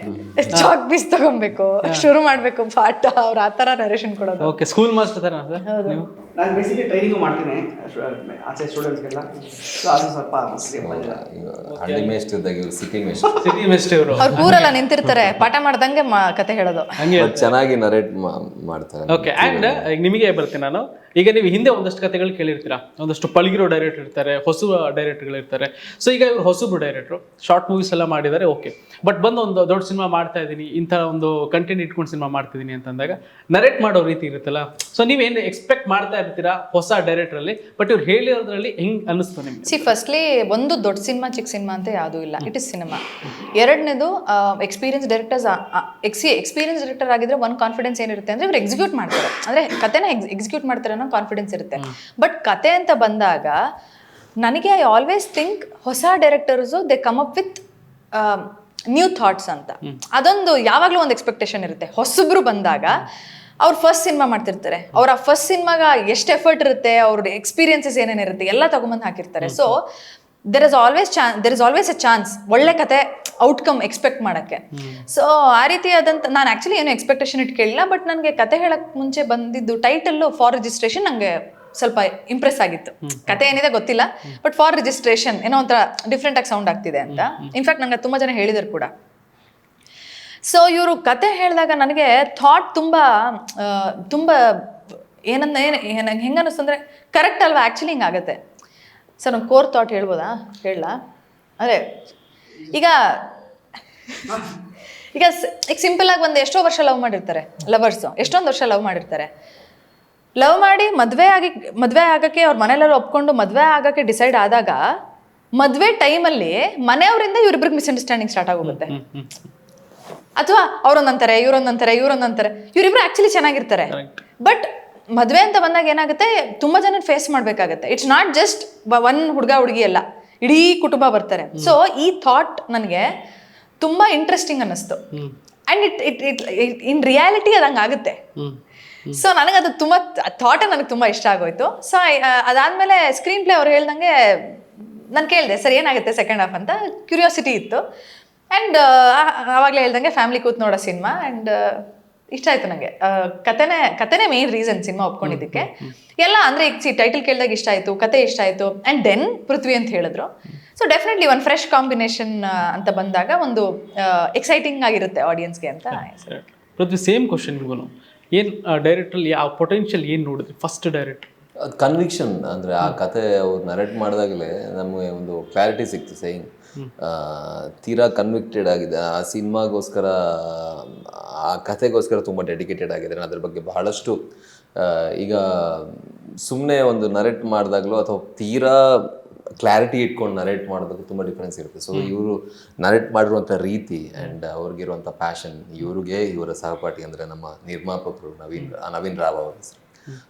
ಚಾಕ್ ಪೀಸ್ ತಗೊಬೇಕು. ಶುರು ಮಾಡ್ಬೇಕು ಪಾಠ. ಅವ್ರು ಆ ತರ ನರೇಶನ್ ಕೊಡೋದು. ಓಕೆ ಸ್ಕೂಲ್ ಮಾಸ್ಟರ್ ತರ ಸರ್ ನೀವು? ನಾನು ಬೇಸಿಕಲಿ ಟ್ರೈನಿಂಗ್ ಮಾಡ್ತೀನಿ ಆಚೆ ಸ್ಟೂಡೆಂಟ್ಸ್ಗೆಲ್ಲ ಸೊ ಅದು ಸ್ವಲ್ಪ ಹಳ್ಳಿ ಮೇಸ್ಟ್ ಇದ್ದಾಗ ಇವ್ರು ಸಿಟಿ ಮೇಸ್ಟ್ ಸಿಟಿ ಮೇಸ್ಟ್ ಇವರು. ಅವ್ರು ಊರೆಲ್ಲ ನಿಂತಿರ್ತಾರೆ. ಪಾಠ ಮಾಡ್ದಂಗೆ ಮಾ- ಕತೆ ಹೇಳೋದು. ಹಂಗೆ. ಚೆನ್ನಾಗಿ ನರೇಟ್ ಮಾಡ್ತಾರೆ. ಓಕೆ ಆ್ಯಂಡ್ ನಿಮಗೆ ಬರ್ತೀನಿ ನಾನು. ಈಗ ನೀವು ಹಿಂದೆ ಒಂದಷ್ಟು ಕತೆಗಳು ಕೇಳಿರ್ತೀರಾ? ಒಂದಷ್ಟು ಪಳಗಿರೋ ಡೈರೆಕ್ಟ್ ಇರ್ತಾರೆ ಹೊಸ ಡೈರೆಕ್ಟರ್ಗಳು ಇರ್ತಾರೆ ಸೊ ಈಗ ಇವರು ಹೊಸಬ್ರು ಡೈರೆಕ್ಟ್ರು. ಶಾರ್ಟ್ ಮೂವೀಸ್ ಎಲ್ಲ ಮಾಡಿದ್ದಾರೆ ಓಕೆ ಬಟ್ ಬಂದು ಒಂದು ದೊಡ್ಡ ಸಿನಿಮಾ ಮಾಡ್ತಾ ಇದ್ದೀನಿ ಇಂಥ ಒಂದು ಕಂಟೆಂಟ್ ಇಟ್ಕೊಂಡು ಸಿನಿಮಾ ಮಾಡ್ತಿದ್ದೀನಿ ಅಂತಂದಾಗ ನರೇಟ್ ಮಾಡೋ ರೀತಿ ಇರುತ್ತಲ್ಲ. ಸೊ ನೀವೇನು ಎಕ್ಸ್ಪೆಕ್ಟ್ ಮಾಡ್ತಾ ಇರ್ತೀರಾ ಹೊಸ ಡೈರೆಕ್ಟ್ರಲ್ಲಿ? ಬಟ್ ಇವ್ರು ಹೇಳಿರೋದ್ರಲ್ಲಿ ಹೆಂಗ್ ಅನ್ನಿಸ್ತು ನಿಮ್ಗೆ? ಸಿ ಫಸ್ಟ್ಲಿ ಒಂದು ದೊಡ್ಡ ಸಿನಿಮಾ ಚಿಕ್ಕ ಸಿನಿಮಾ ಅಂತ ಯಾವುದೂ ಇಲ್ಲ. ಇಟ್ ಇಸ್ ಸಿನಿಮಾ ಎರಡನೇದು ಎಕ್ಸ್ಪೀರಿಯನ್ಸ್ ಡೈರೆಕ್ಟರ್ಸ್ ಎಕ್ಸಿ ಎಕ್ಸ್ಪೀರಿಯನ್ಸ್ ಡೈರೆಕ್ಟರ್ ಆಗಿದ್ರೆ ಒಂದು ಕಾನ್ಫಿಡೆನ್ಸ್ ಏನಿರುತ್ತೆ ಅಂದರೆ ಇವ್ರು ಎಕ್ಸಿಕ್ಯೂಟ್ ಮಾಡ್ತಾರೆ. ಅಂದ್ರೆ ಕತೆನ ಎಕ್ಸಿಕ್ಯೂಟ್ ಮಾಡ್ತಾರೆ ಅನ್ನೋ ಕಾನ್ಫಿಡೆನ್ಸ್ ಇರುತ್ತೆ. ಬಟ್ ಕತೆ ಅಂತ ಬಂದಾಗ ನನಗೆ ಐ ಆಲ್ವೇಸ್ ಥಿಂಕ್ ಹೊಸ directors they come up with new thoughts ಅಂತ. ಅದೊಂದು ಯಾವಾಗಲೂ ಒಂದು ಎಕ್ಸ್ಪೆಕ್ಟೇಷನ್ ಇರುತ್ತೆ. ಹೊಸಬ್ರು ಬಂದಾಗ ಅವ್ರು ಫಸ್ಟ್ ಸಿನಿಮಾ ಮಾಡ್ತಿರ್ತಾರೆ. ಅವ್ರ ಆ ಫಸ್ಟ್ ಸಿನಿಮಾಗ ಎಷ್ಟು ಎಫರ್ಟ್ ಇರುತ್ತೆ ಅವ್ರ ಎಕ್ಸ್ಪೀರಿಯನ್ಸಸ್ ಏನೇನಿರುತ್ತೆ ಎಲ್ಲ ತೊಗೊಂಬಂದು ಹಾಕಿರ್ತಾರೆ. So there is always chance there is always a chance ಒಳ್ಳೆ ಕತೆ ಔಟ್ಕಮ್ ಎಕ್ಸ್ಪೆಕ್ಟ್ ಮಾಡೋಕ್ಕೆ. ಸೊ ಆ ರೀತಿಯಾದಂಥ ನಾನು ಆ್ಯಕ್ಚುಲಿ ಏನು ಎಕ್ಸ್ಪೆಕ್ಟೇಷನ್ ಇಟ್ಕೇಳಿಲ್ಲ ಬಟ್ ನನಗೆ ಕತೆ ಹೇಳಕ್ಕೆ ಮುಂಚೆ ಬಂದಿದ್ದು ಟೈಟಲ್ಲು ಫಾರ್ ರಿಜಿಸ್ಟ್ರೇಷನ್ ನನಗೆ ಸ್ವಲ್ಪ ಇಂಪ್ರೆಸ್ ಆಗಿತ್ತು. ಕತೆ ಏನಿದೆ ಗೊತ್ತಿಲ್ಲ ಬಟ್ ಫಾರ್ ರಿಜಿಸ್ಟ್ರೇಷನ್ ಏನೋ ಒಂಥರ ಡಿಫ್ರೆಂಟ್ ಆಗಿ ಸೌಂಡ್ ಆಗ್ತಿದೆ ಅಂತ. ಇನ್ಫ್ಯಾಕ್ಟ್ ನಂಗೆ ತುಂಬ ಜನ ಹೇಳಿದರು ಕೂಡ. ಸೊ ಇವರು ಕತೆ ಹೇಳಿದಾಗ ನನಗೆ ಥಾಟ್ ತುಂಬ ತುಂಬ ಏನನ್ನ ಏನು ನಂಗೆ ಹೆಂಗೆ ಅನ್ನಿಸ್ತು ಅಂದರೆ ಕರೆಕ್ಟ್ ಅಲ್ವಾ? ಆ್ಯಕ್ಚುಲಿ ಹಿಂಗಾಗತ್ತೆ ಸರ್ ಒಂದು ಕೋರ್ ಥಾಟ್ ಹೇಳ್ಬೋದಾ? ಹೇಳಲಾ? ಅದೇ ಈಗ ಈಗ ಈಗ ಸಿಂಪಲ್ ಆಗಿ ಒಂದು ಎಷ್ಟೋ ವರ್ಷ ಲವ್ ಮಾಡಿರ್ತಾರೆ ಲವರ್ಸ್ ಎಷ್ಟೊಂದು ವರ್ಷ ಲವ್ ಮಾಡಿರ್ತಾರೆ. ಲವ್ ಮಾಡಿ ಮದುವೆ ಆಗಿ ಮದುವೆ ಆಗೋಕ್ಕೆ ಅವ್ರ ಮನೆಯಲ್ಲೆಲ್ಲ ಒಪ್ಕೊಂಡು ಮದುವೆ ಆಗೋಕ್ಕೆ ಡಿಸೈಡ್ ಆದಾಗ ಮದುವೆ ಟೈಮಲ್ಲಿ ಮನೆಯವರಿಂದ ಇವ್ರಿಬ್ರಿಗೆ ಮಿಸ್ಅಂಡರ್ಸ್ಟ್ಯಾಂಡಿಂಗ್ ಸ್ಟಾರ್ಟ್ ಆಗೋಗುತ್ತೆ. ಅಥವಾ ಅವ್ರೊಂದಂತಾರೆ ಇವ್ರೊಂದಂತಾರೆ ಇವ್ರೊಂದಂತಾರೆ ಇವರಿಬ್ರು ಆಕ್ಚುಲಿ ಚೆನ್ನಾಗಿರ್ತಾರೆ. ಬಟ್ ಮದುವೆ ಅಂತ ಬಂದಾಗ ಏನಾಗುತ್ತೆ ತುಂಬಾ ಜನ ಫೇಸ್ ಮಾಡ್ಬೇಕಾಗತ್ತೆ. ಇಟ್ಸ್ ನಾಟ್ ಜಸ್ಟ್ ಒನ್ ಹುಡುಗ ಹುಡುಗಿ ಅಲ್ಲ. ಇಡೀ ಕುಟುಂಬ ಬರ್ತಾರೆ. ಸೊ ಈ ಥಾಟ್ ನನಗೆ ತುಂಬಾ ಇಂಟ್ರೆಸ್ಟಿಂಗ್ ಅನ್ನಿಸ್ತು. And it it it in reality ಅದಂಗೆ ಹಂಗಾಗುತ್ತೆ ಸೊ ನನಗೆ ಅದು ತುಂಬ ಥಾಟ್ ನನಗೆ ತುಂಬ ಇಷ್ಟ ಆಗೋಯ್ತು. ಸೊ ಅದಾದ್ಮೇಲೆ ಸ್ಕ್ರೀನ್ ಪ್ಲೇ ಅವ್ರು ಹೇಳ್ದಂಗೆ ನಾನು ಕೇಳಿದೆ ಸರ್ ಏನಾಗುತ್ತೆ ಸೆಕೆಂಡ್ ಹಾಫ್ ಅಂತ? ಕ್ಯೂರಿಯಾಸಿಟಿ ಇತ್ತು. ಆ್ಯಂಡ್ ಆವಾಗಲೇ ಹೇಳ್ದಂಗೆ ಫ್ಯಾಮಿಲಿ ಕೂತ್ ನೋಡೋ ಸಿನಿಮಾ ಆ್ಯಂಡ್ ಇಷ್ಟ ಆಯ್ತು ನನಗೆ ಕತೆನೇ ಕತೆನೇ ಮೇನ್ ರೀಸನ್ ಸಿನಿಮಾ ಒಪ್ಕೊಂಡಿದ್ದಕ್ಕೆ. ಎಲ್ಲ ಅಂದರೆ ಈಗ ಸಿ ಟೈಟಲ್ ಕೇಳಿದಾಗ ಇಷ್ಟ ಆಯಿತು ಕತೆ ಇಷ್ಟ ಆಯಿತು. ಆ್ಯಂಡ್ ದೆನ್ ಪೃಥ್ವಿ ಅಂತ ಹೇಳಿದ್ರು. ಸೊ ಡೆಫಿನೆಟ್ಲಿ ಒಂದು ಫ್ರೆಶ್ ಕಾಂಬಿನೇಷನ್ ಅಂತ ಬಂದಾಗ ಒಂದು ಎಕ್ಸೈಟಿಂಗ್ ಆಗಿರುತ್ತೆ ಆಡಿಯನ್ಸ್ಗೆ ಅಂತ ಪೃಥ್ವಿ ಸೇಮ್ ಕ್ವಶನ್ ಏನು ಡೈರೆಕ್ಟ್ರಲ್ಲಿ ಯಾವ ಪೊಟೆನ್ಷಿಯಲ್ ಏನು ನೋಡಿದ್ರಿ? ಫಸ್ಟ್ ಡೈರೆಕ್ಟ್ ಅದು ಕನ್ವಿಕ್ಷನ್ ಅಂದರೆ ಆ ಕತೆ ಅವ್ರು ನರೇಟ್ ಮಾಡಿದಾಗಲೇ ನಮಗೆ ಒಂದು ಕ್ಲಾರಿಟಿ ಸಿಕ್ತು ಸೈನ್ ತೀರಾ ಕನ್ವಿಕ್ಟೆಡ್ ಆಗಿದೆ. ಆ ಸಿನಿಮಾಗೋಸ್ಕರ ಆ ಕಥೆಗೋಸ್ಕರ ತುಂಬ ಡೆಡಿಕೇಟೆಡ್ ಆಗಿದ್ದಾರೆ. ಅದ್ರ ಬಗ್ಗೆ ಬಹಳಷ್ಟು ಆ, ಈಗ ಸುಮ್ಮನೆ ಒಂದು ನರೇಟ್ ಮಾಡಿದಾಗಲೂ ಅಥವಾ ತೀರಾ ಕ್ಲಾರಿಟಿ ಇಟ್ಕೊಂಡು ನರೇಟ್ ಮಾಡೋದಕ್ಕೆ ತುಂಬ ಡಿಫ್ರೆನ್ಸ್ ಇರುತ್ತೆ. ಸೊ ಇವರು ನರೇಟ್ ಮಾಡಿರುವಂಥ ರೀತಿ ಆ್ಯಂಡ್ ಅವ್ರಿಗಿರುವಂಥ ಪ್ಯಾಷನ್ ಇವ್ರಿಗೆ ಇವರ ಸಹಪಾಠಿ ಅಂದರೆ ನಮ್ಮ ನಿರ್ಮಾಪಕರು ನವೀನ್ ನವೀನ್ ರಾವ್ ಅವರ ಹೆಸರು.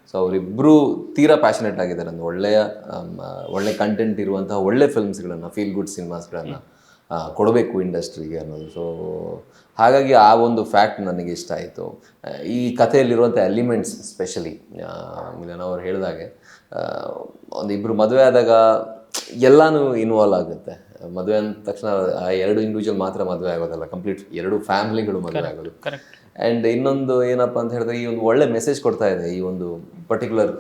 ಸೊ ಅವರಿಬ್ಬರು ತೀರಾ ಪ್ಯಾಷನೆಟ್ ಆಗಿದ್ದಾರೆ. ಒಂದು ಒಳ್ಳೆಯ ಒಳ್ಳೆ ಕಂಟೆಂಟ್ ಇರುವಂತಹ ಒಳ್ಳೆ ಫಿಲ್ಮ್ಸ್ಗಳನ್ನು ಫೀಲ್ ಗುಡ್ ಸಿನಿಮಾಸ್ಗಳನ್ನು ಕೊಡಬೇಕು ಇಂಡಸ್ಟ್ರಿಗೆ ಅನ್ನೋದು. ಸೊ ಹಾಗಾಗಿ ಆ ಒಂದು ಫ್ಯಾಕ್ಟ್ ನನಗೆ ಇಷ್ಟ ಆಯಿತು. ಈ ಕಥೆಯಲ್ಲಿರುವಂಥ ಎಲಿಮೆಂಟ್ಸ್ ಸ್ಪೆಷಲಿ ಮಿಲನ್ ಅವ್ರು ಹೇಳಿದಾಗೆ ಒಂದು ಇಬ್ಬರು ಮದುವೆ ಆದಾಗ ಎಲ್ಲನೂ ಇನ್ವಾಲ್ವ್ ಆಗುತ್ತೆ. ಮದುವೆ ಅಂದ ತಕ್ಷಣ ಆ ಎರಡು ಇಂಡಿವಿಜುವಲ್ ಮಾತ್ರ ಮದುವೆ ಆಗೋದಲ್ಲ ಕಂಪ್ಲೀಟ್ ಎರಡು ಫ್ಯಾಮಿಲಿಗಳು ಮದುವೆ ಆಗೋದು. ಕರೆಕ್ಟ್ ಆ್ಯಂಡ್ ಇನ್ನೊಂದು ಏನಪ್ಪ ಅಂತ ಹೇಳಿದ್ರೆ ಈ ಒಂದು ಒಳ್ಳೆ ಮೆಸೇಜ್ ಕೊಡ್ತಾ ಇದೆ ಈ ಒಂದು ಪರ್ಟಿಕ್ಯುಲರ್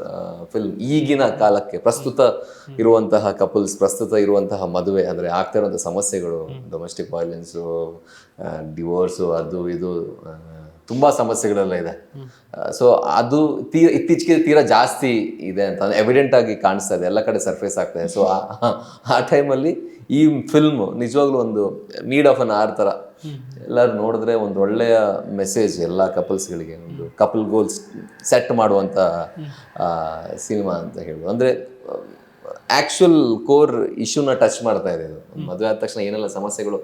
ಫಿಲ್ಮ್ ಈಗಿನ ಕಾಲಕ್ಕೆ ಪ್ರಸ್ತುತ ಇರುವಂತಹ ಕಪಲ್ಸ್ ಪ್ರಸ್ತುತ ಇರುವಂತಹ ಮದುವೆ ಅಂದರೆ ಆಗ್ತಾ ಇರುವಂಥ ಸಮಸ್ಯೆಗಳು ಡೊಮೆಸ್ಟಿಕ್ ವೈಲೆನ್ಸು ಡಿವೋರ್ಸು ಅದು ಇದು ತುಂಬಾ ಸಮಸ್ಯೆಗಳೆಲ್ಲ ಇದೆ. ಸೊ ಅದು ತೀರ ಇತ್ತೀಚೆಗೆ ತೀರಾ ಜಾಸ್ತಿ ಇದೆ ಅಂತ ಎವಿಡೆಂಟ್ ಆಗಿ ಕಾಣಿಸ್ತಾ ಇದೆ. ಎಲ್ಲ ಕಡೆ ಸರ್ಫೇಸ್ ಆಗ್ತಾ ಇದೆ. ಸೊ ಆ ಟೈಮಲ್ಲಿ ಈ ಫಿಲ್ಮ್ ನಿಜವಾಗ್ಲೂ ಒಂದು ನೀಡ್ ಆಫ್ ಅನ್ ಆರ್ ತರ ಎಲ್ಲರೂ ನೋಡಿದ್ರೆ ಒಂದು ಒಳ್ಳೆಯ ಮೆಸೇಜ್ ಎಲ್ಲ ಕಪಲ್ಸ್ಗಳಿಗೆ ಒಂದು ಕಪಲ್ ಗೋಲ್ಸ್ ಸೆಟ್ ಮಾಡುವಂತ ಸಿನಿಮಾ ಅಂತ ಹೇಳ್ಬೋದು. ಅಂದ್ರೆ ಆಕ್ಚುಯಲ್ ಕೋರ್ ಇಶ್ಯೂನ ಟಚ್ ಮಾಡ್ತಾ ಇದು. ಮದುವೆ ಆದ ತಕ್ಷಣ ಏನೆಲ್ಲ ಸಮಸ್ಯೆಗಳು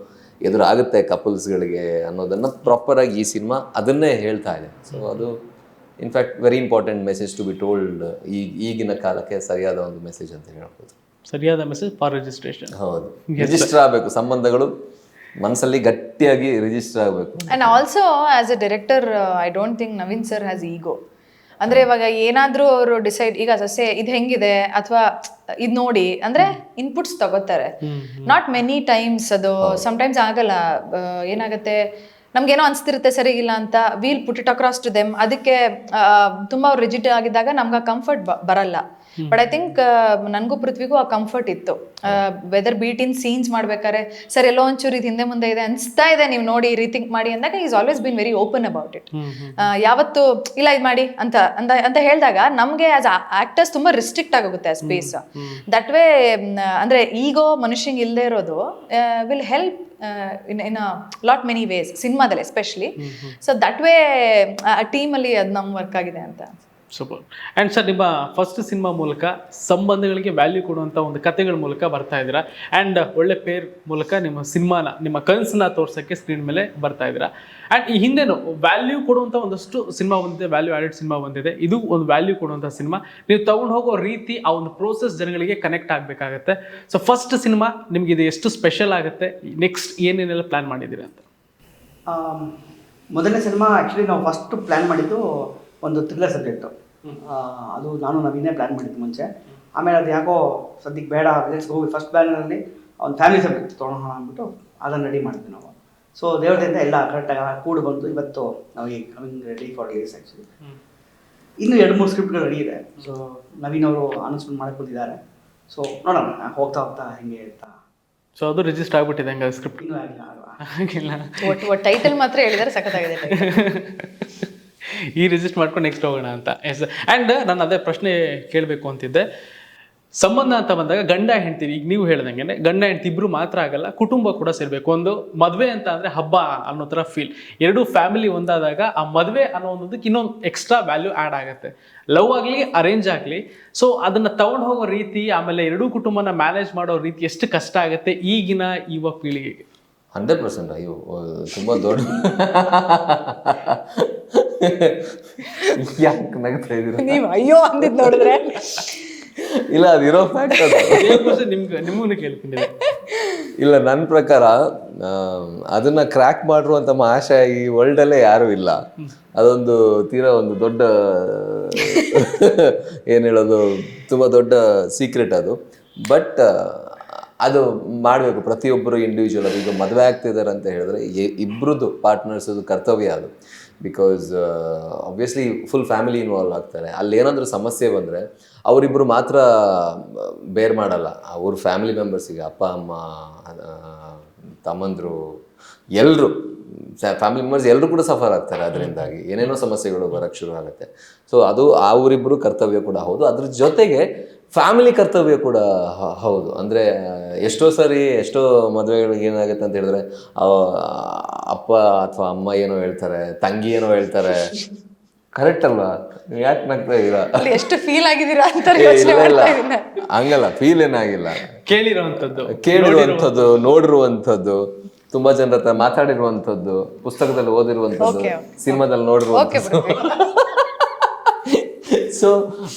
ಎದುರಾಗುತ್ತೆ ಕಪಲ್ಸ್ಗಳಿಗೆ ಅನ್ನೋದನ್ನು ಪ್ರಾಪರಾಗಿ ಈ ಸಿನಿಮಾ ಅದನ್ನೇ ಹೇಳ್ತಾ ಇದೆ. ಸೊ ಅದು in fact very important message to be told ಈ ಈಗಿನ ಕಾಲಕ್ಕೆ ಸರಿಯಾದ ಒಂದು ಮೆಸೇಜ್ ಅಂತ ಹೇಳ್ಬೋದು. ಸರಿಯಾದ ಮೆಸೇಜ್ ಫಾರ್ ರಿಜಿಸ್ಟ್ರೇಷನ್ ಹೌದು. ರಿಜಿಸ್ಟರ್ ಆಗಬೇಕು ಸಂಬಂಧಗಳು ಮನಸ್ಸಲ್ಲಿ ಗಟ್ಟಿಯಾಗಿ ರಿಜಿಸ್ಟರ್ ಆಗಬೇಕು. And also as a director I don't think Naveen sir has ego ಅಂದ್ರೆ ಇವಾಗ ಏನಾದ್ರೂ ಅವರು ಡಿಸೈಡ್ ಈಗ ಸಸ್ಯ ಇದು ಹೆಂಗಿದೆ ಅಥವಾ ಇದು ನೋಡಿ ಅಂದ್ರೆ ಇನ್ಪುಟ್ಸ್ ತಗೋತಾರೆ. ನಾಟ್ ಮೆನಿ ಟೈಮ್ಸ್ ಅದು ಟೈಮ್ಸ್ ಆಗಲ್ಲ. ಏನಾಗುತ್ತೆ? ನಮ್ಗೇನೋ ಅನ್ಸ್ತಿರುತ್ತೆ ಸರಿಗಿಲ್ಲ ಅಂತ we'll put it across to them ಅದಕ್ಕೆ ತುಂಬಾ ಅವ್ರು ರಿಜಿಟ್ ಆಗಿದ್ದಾಗ ನಮ್ಗೆ ಕಂಫರ್ಟ್ ಬರಲ್ಲ. ಬಟ್ ಐ ಥಿಂಕ್ ನನಗೂ ಪೃಥ್ವಿಗೂ ಆ ಕಂಫರ್ಟ್ ಇತ್ತು. Whether be it in scenes ಮಾಡ್ಬೇಕಾದ್ರೆ ಸರ್ ಎಲ್ಲೋ ಒಂಚೂರು ಇದು ಹಿಂದೆ ಮುಂದೆ ಇದೆ ಅನಿಸ್ತಾ ಇದೆ ನೀವು ನೋಡಿ ರೀಥಿಂಕ್ ಮಾಡಿ ಅಂದಾಗ he's always been very open about it ಯಾವತ್ತು ಇಲ್ಲ ಇದು ಮಾಡಿ ಅಂತ ಅಂತ ಅಂತ ಹೇಳಿದಾಗ ನಮಗೆ ಆಸ್ ಆಕ್ಟರ್ಸ್ ತುಂಬ ರಿಸ್ಟ್ರಿಕ್ಟ್ ಆಗೋಗುತ್ತೆ ಆ ಸ್ಪೇಸ್ ದಟ್ ವೇ ಅಂದರೆ ಈಗೋ ಮನುಷ್ಯಂಗೆ ಇಲ್ಲದೆ ಇರೋದು will help in in lot many ways ಸಿನಿಮಾದಲ್ಲಿ ಎಸ್ಪೆಷಲಿ ಸೊ ದಟ್ ವೇ ಆ ಟೀಮಲ್ಲಿ ಅದು ನಮ್ಮ ವರ್ಕ್ ಆಗಿದೆ ಅಂತ. ಸೂಪರ್ ಆ್ಯಂಡ್ ಸರ್ ನಿಮ್ಮ ಫಸ್ಟ್ ಸಿನಿಮಾ ಮೂಲಕ ಸಂಬಂಧಗಳಿಗೆ ವ್ಯಾಲ್ಯೂ ಕೊಡುವಂಥ ಒಂದು ಕಥೆಗಳ ಮೂಲಕ ಬರ್ತಾ ಇದ್ದೀರಾ? ಆ್ಯಂಡ್ ಒಳ್ಳೆ ಪೇರ್ ಮೂಲಕ ನಿಮ್ಮ ಸಿನಿಮಾನ, ನಿಮ್ಮ ಕನಸನ್ನ ತೋರ್ಸೋಕ್ಕೆ ಸ್ಕ್ರೀನ್ ಮೇಲೆ ಬರ್ತಾ ಇದ್ದೀರಾ? ಆ್ಯಂಡ್ ಈ ಹಿಂದೆನೂ ವ್ಯಾಲ್ಯೂ ಕೊಡುವಂಥ ಒಂದಷ್ಟು ಸಿನಿಮಾ ಬಂದಿದೆ ವ್ಯಾಲ್ಯೂ ಆ್ಯಡೆಡ್ ಸಿನಿಮಾ ಬಂದಿದೆ. ಇದು ಒಂದು ವ್ಯಾಲ್ಯೂ ಕೊಡುವಂಥ ಸಿನಿಮಾ ನೀವು ತಗೊಂಡು ಹೋಗೋ ರೀತಿ ಆ ಒಂದು ಪ್ರೋಸೆಸ್ ಜನಗಳಿಗೆ ಕನೆಕ್ಟ್ ಆಗಬೇಕಾಗತ್ತೆ. ಸೊ ಫಸ್ಟ್ ಸಿನಿಮಾ ನಿಮಗೆ ಇದು ಎಷ್ಟು ಸ್ಪೆಷಲ್ ಆಗುತ್ತೆ? ನೆಕ್ಸ್ಟ್ ಏನೇನೆಲ್ಲ ಪ್ಲ್ಯಾನ್ ಮಾಡಿದ್ದೀರಾ ಅಂತ? ಮೊದಲನೇ ಸಿನಿಮಾ ಆ್ಯಕ್ಚುಲಿ ನಾವು ಫಸ್ಟ್ ಪ್ಲ್ಯಾನ್ ಮಾಡಿದ್ದು ಒಂದು ಥ್ರಿಲ್ಲರ್ ಸಬ್ಜೆಕ್ಟು ಅದು ನಾನು ನವೀನೇ ಪ್ಲ್ಯಾನ್ ಮಾಡಿದ್ದು ಮುಂಚೆ. ಆಮೇಲೆ ಅದು ಯಾಕೋ ಸದ್ಯಕ್ಕೆ ಬೇಡ ಲೆಟ್ಸ್ ಹೋಗಿ ಫಸ್ಟ್ ಬ್ಯಾನರಲ್ಲಿ ಒಂದು ಫ್ಯಾಮಿಲಿ ಸಬ್ಜೆಕ್ಟ್ ತೊಗೊಳೋಣ ಅಂದ್ಬಿಟ್ಟು ಅದನ್ನು ರೆಡಿ ಮಾಡಿದ್ವಿ ನಾವು. ಸೊ ದೇವರದಿಂದ ಎಲ್ಲ ಕರೆಕ್ಟಾಗಿ ಕೂಡು ಬಂತು ಇವತ್ತು ನಾವು ಈಗ coming ready for release actually ಇನ್ನೂ ಎರಡು ಮೂರು ಸ್ಕ್ರಿಪ್ಟ್ಗಳು ರೆಡಿ ಇದೆ. ಸೊ ನವೀನ್ ಅವರು ಅನೌನ್ಸ್ಮೆಂಟ್ ಮಾಡ್ಕೊಂಡಿದ್ದಾರೆ ಸೊ ನೋಡೋಣ ಹೋಗ್ತಾ ಹೋಗ್ತಾ ಹೆಂಗೆ ಅಂತ. ಸೊ ಅದು ರಿಜಿಸ್ಟರ್ ಆಗ್ಬಿಟ್ಟಿದೆ ಹಂಗೆ ಸ್ಕ್ರಿಪ್ಟ್ ಇನ್ನೂ ಆಗಿಲ್ಲ ಆಗಿಲ್ಲ. ಹಾಗಿಲ್ಲ ಒಟ್ಟು ಟೈಟಲ್ ಮಾತ್ರ ಹೇಳಿದರೆ ಸಖತ್ತಾಗಿದೆ. ಈ ರಿಜಿಸ್ಟ್ ಮಾಡ್ಕೊಂಡು ನೆಕ್ಸ್ಟ್ ಹೋಗೋಣ ಅಂತ. ಎಸ್ ಆ್ಯಂಡ್ ನಾನು ಅದೇ ಪ್ರಶ್ನೆ ಕೇಳಬೇಕು ಅಂತಿದ್ದೆ. ಸಂಬಂಧ ಅಂತ ಬಂದಾಗ ಗಂಡ ಹೆಂಡ್ತಿ, ಈಗ ನೀವು ಹೇಳ್ದಂಗೆ ಗಂಡ ಹೆಂಡ್ತಿ ಇಬ್ರು ಮಾತ್ರ ಆಗಲ್ಲ, ಕುಟುಂಬ ಕೂಡ ಸೇರ್ಬೇಕು. ಒಂದು ಮದುವೆ ಅಂತ ಅಂದ್ರೆ ಹಬ್ಬ ಅನ್ನೋ ಥರ ಫೀಲ್ ಎರಡು ಫ್ಯಾಮಿಲಿ ಒಂದಾದಾಗ ಆ ಮದುವೆ ಅನ್ನೋ ಒಂದಕ್ಕೆ ಇನ್ನೊಂದು ಎಕ್ಸ್ಟ್ರಾ ವ್ಯಾಲ್ಯೂ ಆ್ಯಡ್ ಆಗುತ್ತೆ. ಲವ್ ಆಗಲಿ ಅರೇಂಜ್ ಆಗಲಿ. ಸೊ ಅದನ್ನ ತಗೊಂಡು ಹೋಗೋ ರೀತಿ, ಆಮೇಲೆ ಎರಡೂ ಕುಟುಂಬನ ಮ್ಯಾನೇಜ್ ಮಾಡೋ ರೀತಿ ಎಷ್ಟು ಕಷ್ಟ ಆಗುತ್ತೆ ಈಗಿನ ಯುವ ಪೀಳಿಗೆಗೆ? Hundred percent? ಅಯ್ಯೋ ತುಂಬ ದೊಡ್ಡ ಯಾಕೆ ನಗ್ತಾ ಇದ್ದೀರಾ ನೀವು ಅಯ್ಯೋ ಅಂದಿದ್ ನೋಡಿದ್ರೆ. ಇಲ್ಲ ಅದಿರೋ ಫ್ಯಾಕ್ಟ್ ಅದು. ನಿಮ್ಗೆ ಇಲ್ಲ ನನ್ನ ಪ್ರಕಾರ ಆ, ಅದನ್ನ ಕ್ರ್ಯಾಕ್ ಮಾಡಿರುವಂತ ಮಹಾಶಯ ಈ ವರ್ಲ್ಡ್ ಅಲ್ಲೇ ಯಾರು ಇಲ್ಲ. ಅದೊಂದು ತೀರಾ ಒಂದು ದೊಡ್ಡ ಏನ್ ಹೇಳೋದು ತುಂಬಾ ದೊಡ್ಡ ಸೀಕ್ರೆಟ್ ಅದು. ಬಟ್ ಅದು ಮಾಡಬೇಕು. ಪ್ರತಿಯೊಬ್ಬರು ಇಂಡಿವಿಜುವಲ್ ಅದು ಈಗ ಮದುವೆ ಆಗ್ತಿದ್ದಾರೆ ಅಂತ ಹೇಳಿದ್ರೆ ಎ- ಇಬ್ರದ್ದು ಪಾರ್ಟ್ನರ್ಸ್ ಕರ್ತವ್ಯ ಅದು. Because obviously full family involve ಆಗ್ತಾರೆ. ಅಲ್ಲಿ ಏನಾದರೂ ಸಮಸ್ಯೆ ಬಂದರೆ ಅವರಿಬ್ಬರು ಮಾತ್ರ ಬೇರ್ ಮಾಡಲ್ಲ. ಅವ್ರ ಫ್ಯಾಮಿಲಿ ಮೆಂಬರ್ಸಿಗೆ ಅಪ್ಪ, ಅಮ್ಮ ತಮ್ಮಂದರು ಎಲ್ಲರೂ ಫ್ಯಾಮಿಲಿ ಮೆಂಬರ್ಸ್ ಎಲ್ಲರೂ ಕೂಡ ಸಫರ್ ಆಗ್ತಾರೆ ಅದರಿಂದಾಗಿ. ಏನೇನೋ ಸಮಸ್ಯೆಗಳು ಬರೋಕ್ಕೆ ಶುರು ಆಗುತ್ತೆ. ಸೊ ಅದು ಅವರಿಬ್ಬರು ಕರ್ತವ್ಯ ಕೂಡ ಹೌದು. ಅದ್ರ ಜೊತೆಗೆ ಫ್ಯಾಮಿಲಿ ಕರ್ತವ್ಯ ಕೂಡ ಹೌದು. ಅಂದರೆ ಎಷ್ಟೋ ಸರಿ ಎಷ್ಟೋ ಮದುವೆಗಳಿಗೆ ಏನಾಗುತ್ತೆ ಅಂತ ಹೇಳಿದ್ರೆ ಅಪ್ಪ ಅಥವಾ ಅಮ್ಮ ಏನೋ ಹೇಳ್ತಾರೆ ತಂಗಿ ಏನೋ ಹೇಳ್ತಾರೆ. ಕರೆಕ್ಟ್ ಅಲ್ವಾ? ಯಾಕೆ ನಗ್ತಾ ಇದ್ದೀರಾ? ಅಲ್ಲಿ ಎಷ್ಟು ಫೀಲ್ ಆಗಿದ್ದೀರಾ ಅಂತ ಯೋಚನೆ ಇಲ್ಲ, ಇಲ್ಲ. ಮಾಡ್ತಾ ಇದ್ದೀನಿ. ಹಂಗಲ್ಲ ಫೀಲ್ ಏನಾಗಿಲ್ಲ. ಕೇಳಿರುವಂಥದ್ದು ಕೇಳಿರುವಂಥದ್ದು ನೋಡಿರುವಂಥದ್ದು. ತುಂಬಾ ಜನರ ಹತ್ರ ಮಾತಾಡಿರುವಂಥದ್ದು ಪುಸ್ತಕದಲ್ಲಿ ಓದಿರುವಂಥದ್ದು. ಸಿನಿಮಾದಲ್ಲಿ ನೋಡಿರುವಂಥದ್ದು. ಸೊ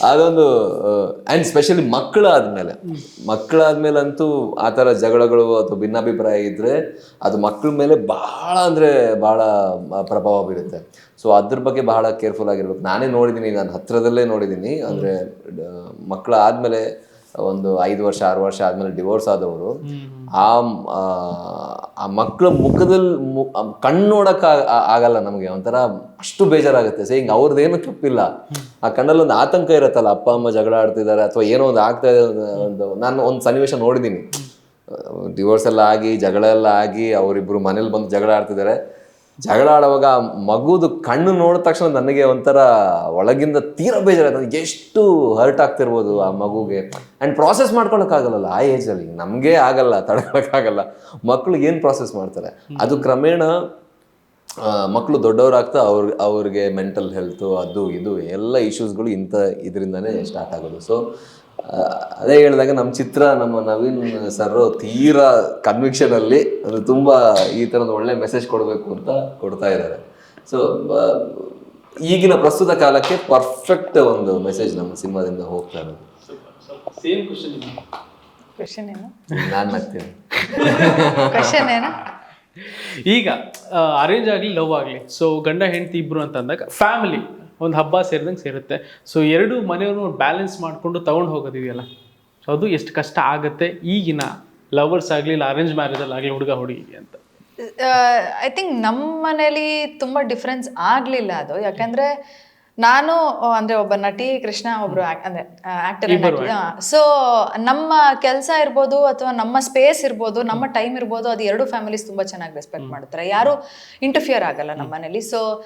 ಅದೊಂದು ಆ್ಯಂಡ್ ಸ್ಪೆಷಲಿ ಮಕ್ಕಳಾದ್ಮೇಲೆ. ಮಕ್ಕಳಾದ್ಮೇಲಂತೂ ಆ ಥರ ಜಗಳಗಳು ಅಥವಾ ಭಿನ್ನಾಭಿಪ್ರಾಯ ಇದ್ರೆ ಅದು ಮಕ್ಕಳ ಮೇಲೆ ಭಾಳ ಅಂದರೆ ಬಹಳ ಪ್ರಭಾವ ಬೀರುತ್ತೆ. ಸೊ ಅದ್ರ ಬಗ್ಗೆ ಬಹಳ ಕೇರ್ಫುಲ್ ಆಗಿರ್ಬೇಕು. ನಾನೇ ನೋಡಿದ್ದೀನಿ ನಾನು ಹತ್ರದಲ್ಲೇ ನೋಡಿದ್ದೀನಿ ಅಂದರೆ ಮಕ್ಕಳು ಆದಮೇಲೆ ಒಂದು ಐದು ವರ್ಷ, ಆರು ವರ್ಷ ಆದಮೇಲೆ ಡಿವೋರ್ಸ್ ಆದವರು. ಆ ಆ, ಮಕ್ಕಳ ಮುಖದಲ್ಲಿ ಮು- ಕಣ್ಣು ನೋಡಕ್ ಆ- ಆ- ಆಗಲ್ಲ ನಮಗೆ ಒಂಥರ ಅಷ್ಟು ಬೇಜಾರಾಗುತ್ತೆ. ಸೇ ಹಿಂಗೆ ಅವ್ರದ್ದೇನು ತಪ್ಪಿಲ್ಲ. ಆ ಕಣ್ಣಲ್ಲಿ ಒಂದು ಆತಂಕ ಇರುತ್ತಲ್ಲ ಅಪ್ಪ ಅಮ್ಮ ಜಗಳ ಆಡ್ತಿದ್ದಾರೆ ಅಥವಾ ಏನೋ ಒಂದು ಆಗ್ತಾ ಇದೆ ಒಂದು ನಾನು ಒಂದು ಸನ್ನಿವೇಶ ನೋಡಿದ್ದೀನಿ ಡಿವೋರ್ಸ್ ಎಲ್ಲ ಆಗಿ ಜಗಳ ಎಲ್ಲ ಆಗಿ ಅವರಿಬ್ಬರು ಮನೇಲಿ ಬಂದು ಜಗಳ ಆಡ್ತಿದ್ದಾರೆ ಜಗಳ ಆಡುವಾಗ ಮಗುದು ಕಣ್ಣು ನೋಡಿದ ತಕ್ಷಣ ನನಗೆ ಒಂಥರ ಒಳಗಿಂದ ತೀರಾ ಬೇಜಾರಾಯ್ತು. ನನಗೆ ಎಷ್ಟು ಹರ್ಟ್ ಆಗ್ತಿರ್ಬೋದು ಆ ಮಗುಗೆ. ಆ್ಯಂಡ್ ಪ್ರಾಸೆಸ್ ಮಾಡ್ಕೊಳಕ್ಕಾಗಲ್ಲ ಆ ಏಜಲ್ಲಿ ನಮಗೆ ಆಗಲ್ಲ ತಡ್ಕೊಳಕ್ಕಾಗಲ್ಲ. ಮಕ್ಕಳು ಏನು ಪ್ರಾಸೆಸ್ ಮಾಡ್ತಾರೆ? ಅದು ಕ್ರಮೇಣ ಮಕ್ಕಳು ದೊಡ್ಡವರಾಗ್ತಾ ಅವ್ರ ಅವ್ರಿಗೆ ಮೆಂಟಲ್ ಹೆಲ್ತು ಅದು ಇದು ಎಲ್ಲ ಇಶ್ಯೂಸ್ಗಳು ಇಂಥ ಇದರಿಂದನೇ ಸ್ಟಾರ್ಟ್ ಆಗೋದು. ಸೊ ಅದೇ ಹೇಳಿದಾಗ ನಮ್ಮ ಚಿತ್ರ ನಮ್ಮ ನವೀನ್ ಸರ್ ತೀರಾ ಕನ್ವಿಕ್ಷನ್ ಅಲ್ಲಿ ಅದು ತುಂಬಾ ಈ ಥರದ ಒಳ್ಳೆ ಮೆಸೇಜ್ ಕೊಡಬೇಕು ಅಂತ ಕೊಡ್ತಾ ಇದ್ದಾರೆ. ಸೊ ಈಗಿನ ಪ್ರಸ್ತುತ ಕಾಲಕ್ಕೆ ಪರ್ಫೆಕ್ಟ್ ಒಂದು ಮೆಸೇಜ್ ನಮ್ಮ ಸಿನಿಮಾದಿಂದ ಹೋಗ್ತಾ ಇರೋದು. ನಾನು ನಗ್ತೀನಿ ಈಗ ಅರೇಂಜ್ ಆಗಲಿ ಲವ್ ಆಗಲಿ. ಸೊ ಗಂಡ ಹೆಂಡತಿ ಇಬ್ರು ಅಂತ ಅಂದಾಗ ಫ್ಯಾಮಿಲಿ ಒಂದು ಹಬ್ಬ ಸೇರಿದಂಗೆ ಸೇರುತ್ತೆ. ಸೊ ಎರಡು ಮನೆಯವ್ರನ್ನ ಬ್ಯಾಲೆನ್ಸ್ ಮಾಡಿಕೊಂಡು ತೊಗೊಂಡು ಹೋಗೋದಿದೆಯಲ್ಲ? ಸೊ ಅದು ಎಷ್ಟು ಕಷ್ಟ ಆಗುತ್ತೆ? ಈಗಿನ ಲವರ್ಸ್ ಆಗಲಿ, ಇಲ್ಲ ಅರೇಂಜ್ ಮ್ಯಾರೇಜಲ್ಲಿ ಆಗಲಿ, ಹುಡುಗ ಹುಡುಗಿಗೆ ಅಂತ. ಐ ಥಿಂಕ್ ನಮ್ಮ ಮನೇಲಿ ತುಂಬ ಡಿಫ್ರೆನ್ಸ್ ಆಗಲಿಲ್ಲ ಅದು. ಯಾಕಂದ್ರೆ ನಾನು ಅಂದ್ರೆ ಒಬ್ಬ ನಟಿ ಕೃಷ್ಣ ಒಬ್ರು ಅಂದ್ರೆ ಆಕ್ಟರ್ ಸೊ ನಮ್ಮ ಕೆಲಸ ಇರ್ಬೋದು ಅಥವಾ ನಮ್ಮ ಸ್ಪೇಸ್ ಇರ್ಬೋದು ನಮ್ಮ ಟೈಮ್ ಇರ್ಬೋದು ಅದು ಎರಡು ಫ್ಯಾಮಿಲೀಸ್ ತುಂಬಾ ಚೆನ್ನಾಗಿ ರೆಸ್ಪೆಕ್ಟ್ ಮಾಡ್ತಾರೆ. ಯಾರು ಇಂಟರ್ಫಿಯರ್ ಆಗಲ್ಲ ನಮ್ಮ ಮನೇಲಿ. ಸೊ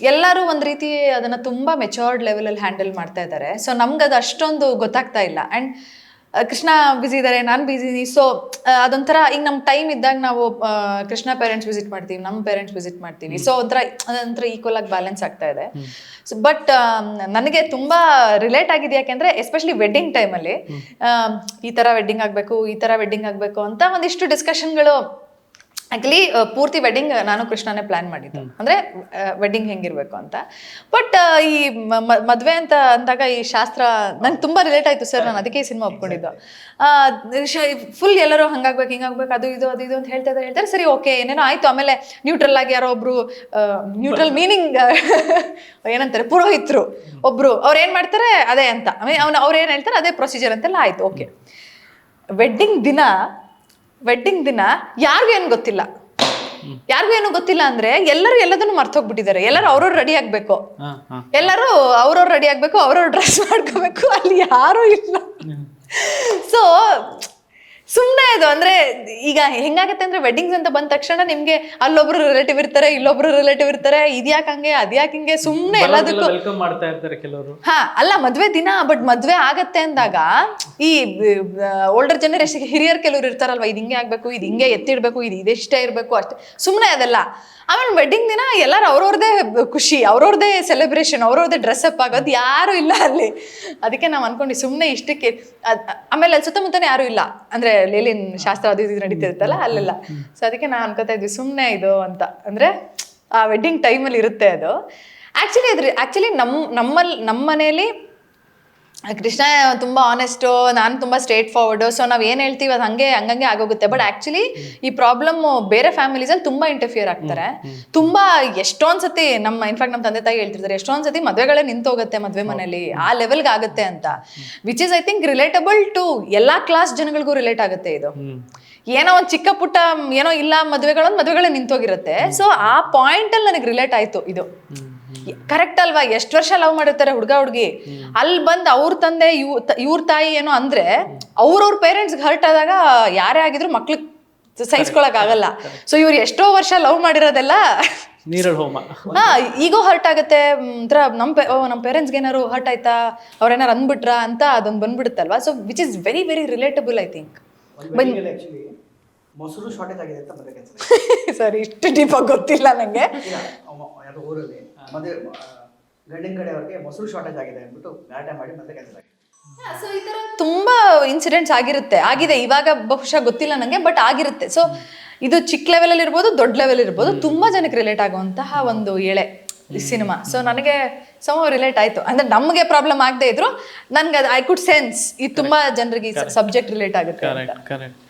ಎಲ್ಲರೂ ಒಂದ್ ರೀತಿ ಅದನ್ನ ತುಂಬಾ ಮೆಚೋರ್ಡ್ ಲೆವೆಲಲ್ಲಿ ಹ್ಯಾಂಡಲ್ ಮಾಡ್ತಾ ಇದ್ದಾರೆ. ಸೊ ನಮ್ಗೆ ಅದು ಅಷ್ಟೊಂದು ಗೊತ್ತಾಗ್ತಾ ಇಲ್ಲ. ಅಂಡ್ ಕೃಷ್ಣ ಬ್ಯುಸಿ ಇದ್ದಾರೆ ನಾನು ಬ್ಯುಸಿ ಇದೀನಿ. ಸೊ ಅದೊಂಥರ ಈಗ ನಮ್ಮ ಟೈಮ್ ಇದ್ದಾಗ ನಾವು ಕೃಷ್ಣ ಪೇರೆಂಟ್ಸ್ ವಿಸಿಟ್ ಮಾಡ್ತೀವಿ ನಮ್ಮ ಪೇರೆಂಟ್ಸ್ ವಿಸಿಟ್ ಮಾಡ್ತೀವಿ. ಸೊ ಒಂಥರ ಅದೊಂಥರ ಈಕ್ವಲ್ ಆಗಿ ಬ್ಯಾಲೆನ್ಸ್ ಆಗ್ತಾ ಇದೆ. ಸೊ ಬಟ್ ನನಗೆ ತುಂಬಾ ರಿಲೇಟ್ ಆಗಿದೆ ಯಾಕೆಂದ್ರೆ ಎಸ್ಪೆಷಲಿ ವೆಡ್ಡಿಂಗ್ ಟೈಮಲ್ಲಿ ಈ ತರ ವೆಡ್ಡಿಂಗ್ ಆಗಬೇಕು ಈ ತರ ವೆಡ್ಡಿಂಗ್ ಆಗಬೇಕು ಅಂತ ಒಂದಿಷ್ಟು ಡಿಸ್ಕಷನ್ಗಳು ಆಕ್ಚುಲಿ ಪೂರ್ತಿ ವೆಡ್ಡಿಂಗ್ ನಾನು ಕೃಷ್ಣನೇ ಪ್ಲಾನ್ ಮಾಡಿದ್ದು. ಅಂದ್ರೆ ವೆಡ್ಡಿಂಗ್ ಹೆಂಗಿರ್ಬೇಕು ಅಂತ. ಬಟ್ ಈ ಮದ್ವೆ ಅಂತ ಅಂದಾಗ ಈ ಶಾಸ್ತ್ರ ನಂಗೆ ತುಂಬಾ ರಿಲೇಟ್ ಆಯ್ತು ಸರ್ ನಾನು ಅದಕ್ಕೆ ಈ ಸಿನಿಮಾ ಒಪ್ಕೊಂಡಿದ್ದು. ಫುಲ್ ಎಲ್ಲರೂ ಹಂಗಾಗ್ಬೇಕು ಹಿಂಗಾಗ್ಬೇಕು ಅದು ಇದು ಅದು ಇದು ಅಂತ ಹೇಳ್ತಾ ಇದ್ದಾರೆ. ಹೇಳ್ತಾರೆ ಸರಿ ಓಕೆ ಏನೇನೋ ಆಯ್ತು. ಆಮೇಲೆ ನ್ಯೂಟ್ರಲ್ ಆಗಿ ಯಾರೋ ಒಬ್ರು ನ್ಯೂಟ್ರಲ್ ಮೀನಿಂಗ್ ಏನಂತಾರೆ ಪುರೋಹಿತರು ಒಬ್ರು. ಅವ್ರು ಏನ್ ಮಾಡ್ತಾರೆ? ಅದೇ ಅಂತ. ಅವ್ನ ಅವ್ರು ಏನ್ ಹೇಳ್ತಾರೆ? ಅದೇ ಪ್ರೊಸೀಜರ್ ಅಂತೆಲ್ಲ ಆಯ್ತು. ಓಕೆ ವೆಡ್ಡಿಂಗ್ ದಿನ ವೆಡ್ಡಿಂಗ್ ದಿನ ಯಾರಿಗೂ ಏನು ಗೊತ್ತಿಲ್ಲ. ಯಾರಿಗೂ ಏನು ಗೊತ್ತಿಲ್ಲ ಅಂದ್ರೆ ಎಲ್ಲರೂ ಎಲ್ಲದನ್ನು ಮರ್ತೋಗ್ಬಿಟ್ಟಿದ್ದಾರೆ. ಎಲ್ಲರೂ ಅವ್ರವ್ರು ರೆಡಿ ಆಗ್ಬೇಕು. ಎಲ್ಲರೂ ಅವ್ರವ್ರು ರೆಡಿ ಆಗ್ಬೇಕು ಅವ್ರವ್ರು ಡ್ರೆಸ್ ಮಾಡ್ಕೋಬೇಕು. ಅಲ್ಲಿ ಯಾರೂ ಇಲ್ಲ. ಸೊ ಸುಮ್ಮನೆ ಅದು ಅಂದ್ರೆ ಈಗ ಹೆಂಗಾಗತ್ತೆ ಅಂದ್ರೆ ವೆಡ್ಡಿಂಗ್ಸ್ ಅಂತ ಬಂದ ತಕ್ಷಣ ನಿಮ್ಗೆ ಅಲ್ಲೊಬ್ರು ರಿಲೇಟಿವ್ ಇರ್ತಾರೆ ಇಲ್ಲೊಬ್ರು ರಿಲೇಟಿವ್ ಇರ್ತಾರೆ ಇದ್ಯಾಕ್ ಹಂಗೆ ಅದ್ಯಾಕ್ ಹಿಂಗೆ ಸುಮ್ಮನೆ ಎಲ್ಲದಕ್ಕೂ ವೆಲ್ಕಮ್ ಮಾಡ್ತಾ ಇರ್ತಾರೆ ಕೆಲವರು. ಹಾ ಅಲ್ಲ ಮದ್ವೆ ದಿನ ಬಟ್ ಮದ್ವೆ ಆಗತ್ತೆ ಅಂದಾಗ ಈ ಓಲ್ಡರ್ ಜನರೇಷನ್ ಹಿರಿಯರ್ ಕೆಲವ್ರು ಇರ್ತಾರಲ್ವಾ ಇದು ಹಿಂಗೆ ಆಗ್ಬೇಕು ಇದು ಹಿಂಗೆ ಎತ್ತಿಡ್ಬೇಕು ಇದು ಇದೆಷ್ಟೇ ಇರಬೇಕು ಅಷ್ಟೇ ಸುಮ್ಮನೆ ಅದೆಲ್ಲ. ಆಮೇಲೆ ವೆಡ್ಡಿಂಗ್ ದಿನ ಎಲ್ಲರೂ ಅವ್ರವ್ರದೇ ಖುಷಿ ಅವ್ರವ್ರದೇ ಸೆಲೆಬ್ರೇಷನ್ ಅವ್ರವ್ರದೇ ಡ್ರೆಸ್ ಅಪ್ ಆಗೋದು ಯಾರು ಇಲ್ಲ ಅಲ್ಲಿ. ಅದಕ್ಕೆ ನಾವು ಅನ್ಕೊಂಡು ಸುಮ್ಮನೆ ಇಷ್ಟಕ್ಕೆ ಆಮೇಲೆ ಅಲ್ಲಿ ಸುತ್ತಮುತ್ತನೇ ಯಾರು ಇಲ್ಲ. ಅಂದ್ರೆ ಲೇಲಿನ್ ಶಾಸ್ತ್ರ ಅದು ಇದು ನಡೀತಿರುತ್ತಲ್ಲ ಅಲ್ಲೆಲ್ಲ. ಸೊ ಅದಕ್ಕೆ ನಾನು ಅನ್ಕೋತಾ ಇದ್ವಿ ಸುಮ್ಮನೆ ಇದು ಅಂತ. ಅಂದ್ರೆ ಆ ವೆಡ್ಡಿಂಗ್ ಟೈಮಲ್ಲಿ ಇರುತ್ತೆ ಅದು. ಆ್ಯಕ್ಚುಲಿ ಅದ್ರ ಆ್ಯಕ್ಚುಲಿ ನಮ್ಮ ನಮ್ಮಲ್ಲಿ ನಮ್ಮ ಮನೇಲಿ ಕೃಷ್ಣ ತುಂಬ ಆನೆಸ್ಟು ನಾನು ತುಂಬ ಸ್ಟ್ರೇಟ್ ಫಾರ್ವರ್ಡು ಸೊ ನಾವು ಏನು ಹೇಳ್ತೀವಿ ಅದು ಹಂಗೆ ಹಂಗಂಗೆ ಆಗೋಗುತ್ತೆ. ಬಟ್ ಆ್ಯಕ್ಚುಲಿ ಈ ಪ್ರಾಬ್ಲಮ್ ಬೇರೆ ಫ್ಯಾಮಿಲೀಸಲ್ಲಿ ತುಂಬ ಇಂಟರ್ಫಿಯರ್ ಆಗ್ತಾರೆ. ತುಂಬ ಎಷ್ಟೊಂದು ಸತಿ ನಮ್ಮ ಇನ್ಫ್ಯಾಕ್ಟ್ ನಮ್ಮ ತಂದೆ ತಾಯಿ ಹೇಳ್ತಿರ್ತಾರೆ ಎಷ್ಟೊಂದು ಸತಿ ಮದುವೆಗಳೇ ನಿಂತೋಗುತ್ತೆ ಮದುವೆ ಮನೇಲಿ ಆ ಲೆವೆಲ್ಗೆ ಆಗುತ್ತೆ ಅಂತ. Which is I think relatable to ಎಲ್ಲ ಕ್ಲಾಸ್ ಜನಗಳಿಗೂ ರಿಲೇಟ್ ಆಗುತ್ತೆ ಇದು. ಏನೋ ಒಂದು ಚಿಕ್ಕ ಪುಟ್ಟ ಏನೋ ಇಲ್ಲ ಮದುವೆಗಳೊಂದು ಮದುವೆಗಳೇ ನಿಂತೋಗಿರುತ್ತೆ. ಸೊ ಆ ಪಾಯಿಂಟಲ್ಲಿ ನನಗೆ ರಿಲೇಟ್ ಆಯಿತು ಇದು. ಕರೆಕ್ಟ್ ಅಲ್ವಾ? ಎಷ್ಟು ವರ್ಷ ಲವ್ ಮಾಡಿರ್ತಾರೆ ಹುಡುಗ ಹುಡುಗಿ? ಅಲ್ಲಿ ಬಂದು ಅವ್ರ ತಂದೆ ಇವ್ ಇವ್ರ ತಾಯಿ ಏನೋ ಅಂದ್ರೆ ಅವ್ರವ್ರ ಪೇರೆಂಟ್ಸ್ ಹರ್ಟ್ ಆದಾಗ ಯಾರೇ ಆಗಿದ್ರು ಮಕ್ಳಿಗೆ ಸಹಿಸ್ಕೊಳಕ್ ಆಗಲ್ಲ. ಸೊ ಇವ್ರು ಎಷ್ಟೋ ವರ್ಷ ಲವ್ ಮಾಡಿರೋದೆಲ್ಲ ನೀರಲ್ ಹೋಮ. ಹಾ ಈಗೋ ಹರ್ಟ್ ಆಗುತ್ತೆ. ಒಂಥರ ನಮ್ಮ ನಮ್ಮ ಪೇರೆಂಟ್ಸ್ಗೆ ಏನಾರು ಹರ್ಟ್ ಆಯ್ತಾ? ಅವ್ರೇನಾರು ಅಂದ್ಬಿಟ್ರ ಅಂತ ಅದೊಂದು ಬಂದ್ಬಿಡುತ್ತಲ್ವಾ? So which is very very relatable I think actually ಮೊಸರು ಶಾರ್ಟೇಜ್ ಆಗಿದೆ ಅಂತ ಮದುವೆ ಕ್ಯಾನ್ಸಲ್ ಸರಿ ಇಷ್ಟು ಡೀಪಾಗಿ ಗೊತ್ತಿಲ್ಲ ನಂಗೆ. ಇಲ್ಲ ಯಾವುದೋ ಊರಲ್ಲಿ. ಮದುವೆ ಗಂಡಿನ ಕಡೆಯವ್ರಿಗೆ ಮೊಸರು ಶಾರ್ಟೇಜ್ ಆಗಿದೆ ಅಂದ್ಬಿಟ್ಟು ಗಲಾಟೆ ಮಾಡಿ ಮದುವೆ ಕ್ಯಾನ್ಸಲ್ ಆಗಿದೆ. ತುಂಬಾ ಇನ್ಸಿಡೆಂಟ್ಸ್ ಆಗಿರುತ್ತೆ. ಆಗಿದೆ ಇವಾಗ ಬಹುಶಃ ಗೊತ್ತಿಲ್ಲ ನಂಗೆ ಬಟ್ ಆಗಿರುತ್ತೆ. ಸೊ ಇದು ಚಿಕ್ಕ ಲೆವೆಲ್ ಅಲ್ಲಿ ಇರ್ಬೋದು ದೊಡ್ಡ ಲೆವೆಲ್ ಇರ್ಬೋದು ತುಂಬಾ ಜನಕ್ಕೆ ರಿಲೇಟ್ ಆಗುವಂತಹ ಒಂದು ಎಳೆ ಈ ಸಿನಿಮಾ ಸೊ ನನಗೆ ಸಮ ರಿಲೇಟ್ ಆಯ್ತು. ಅಂದ್ರೆ ನಮಗೆ ಪ್ರಾಬ್ಲಮ್ ಆಗದೆ ಇದ್ರು. ನನ್ಗೆ ಐ ಕುಡ್ ಸೆನ್ಸ್ ಇದು ತುಂಬಾ ಜನರಿಗೆ ಸಬ್ಜೆಕ್ಟ್ ರಿಲೇಟ್ ಆಗುತ್ತೆ ಅಂತ. Correct correct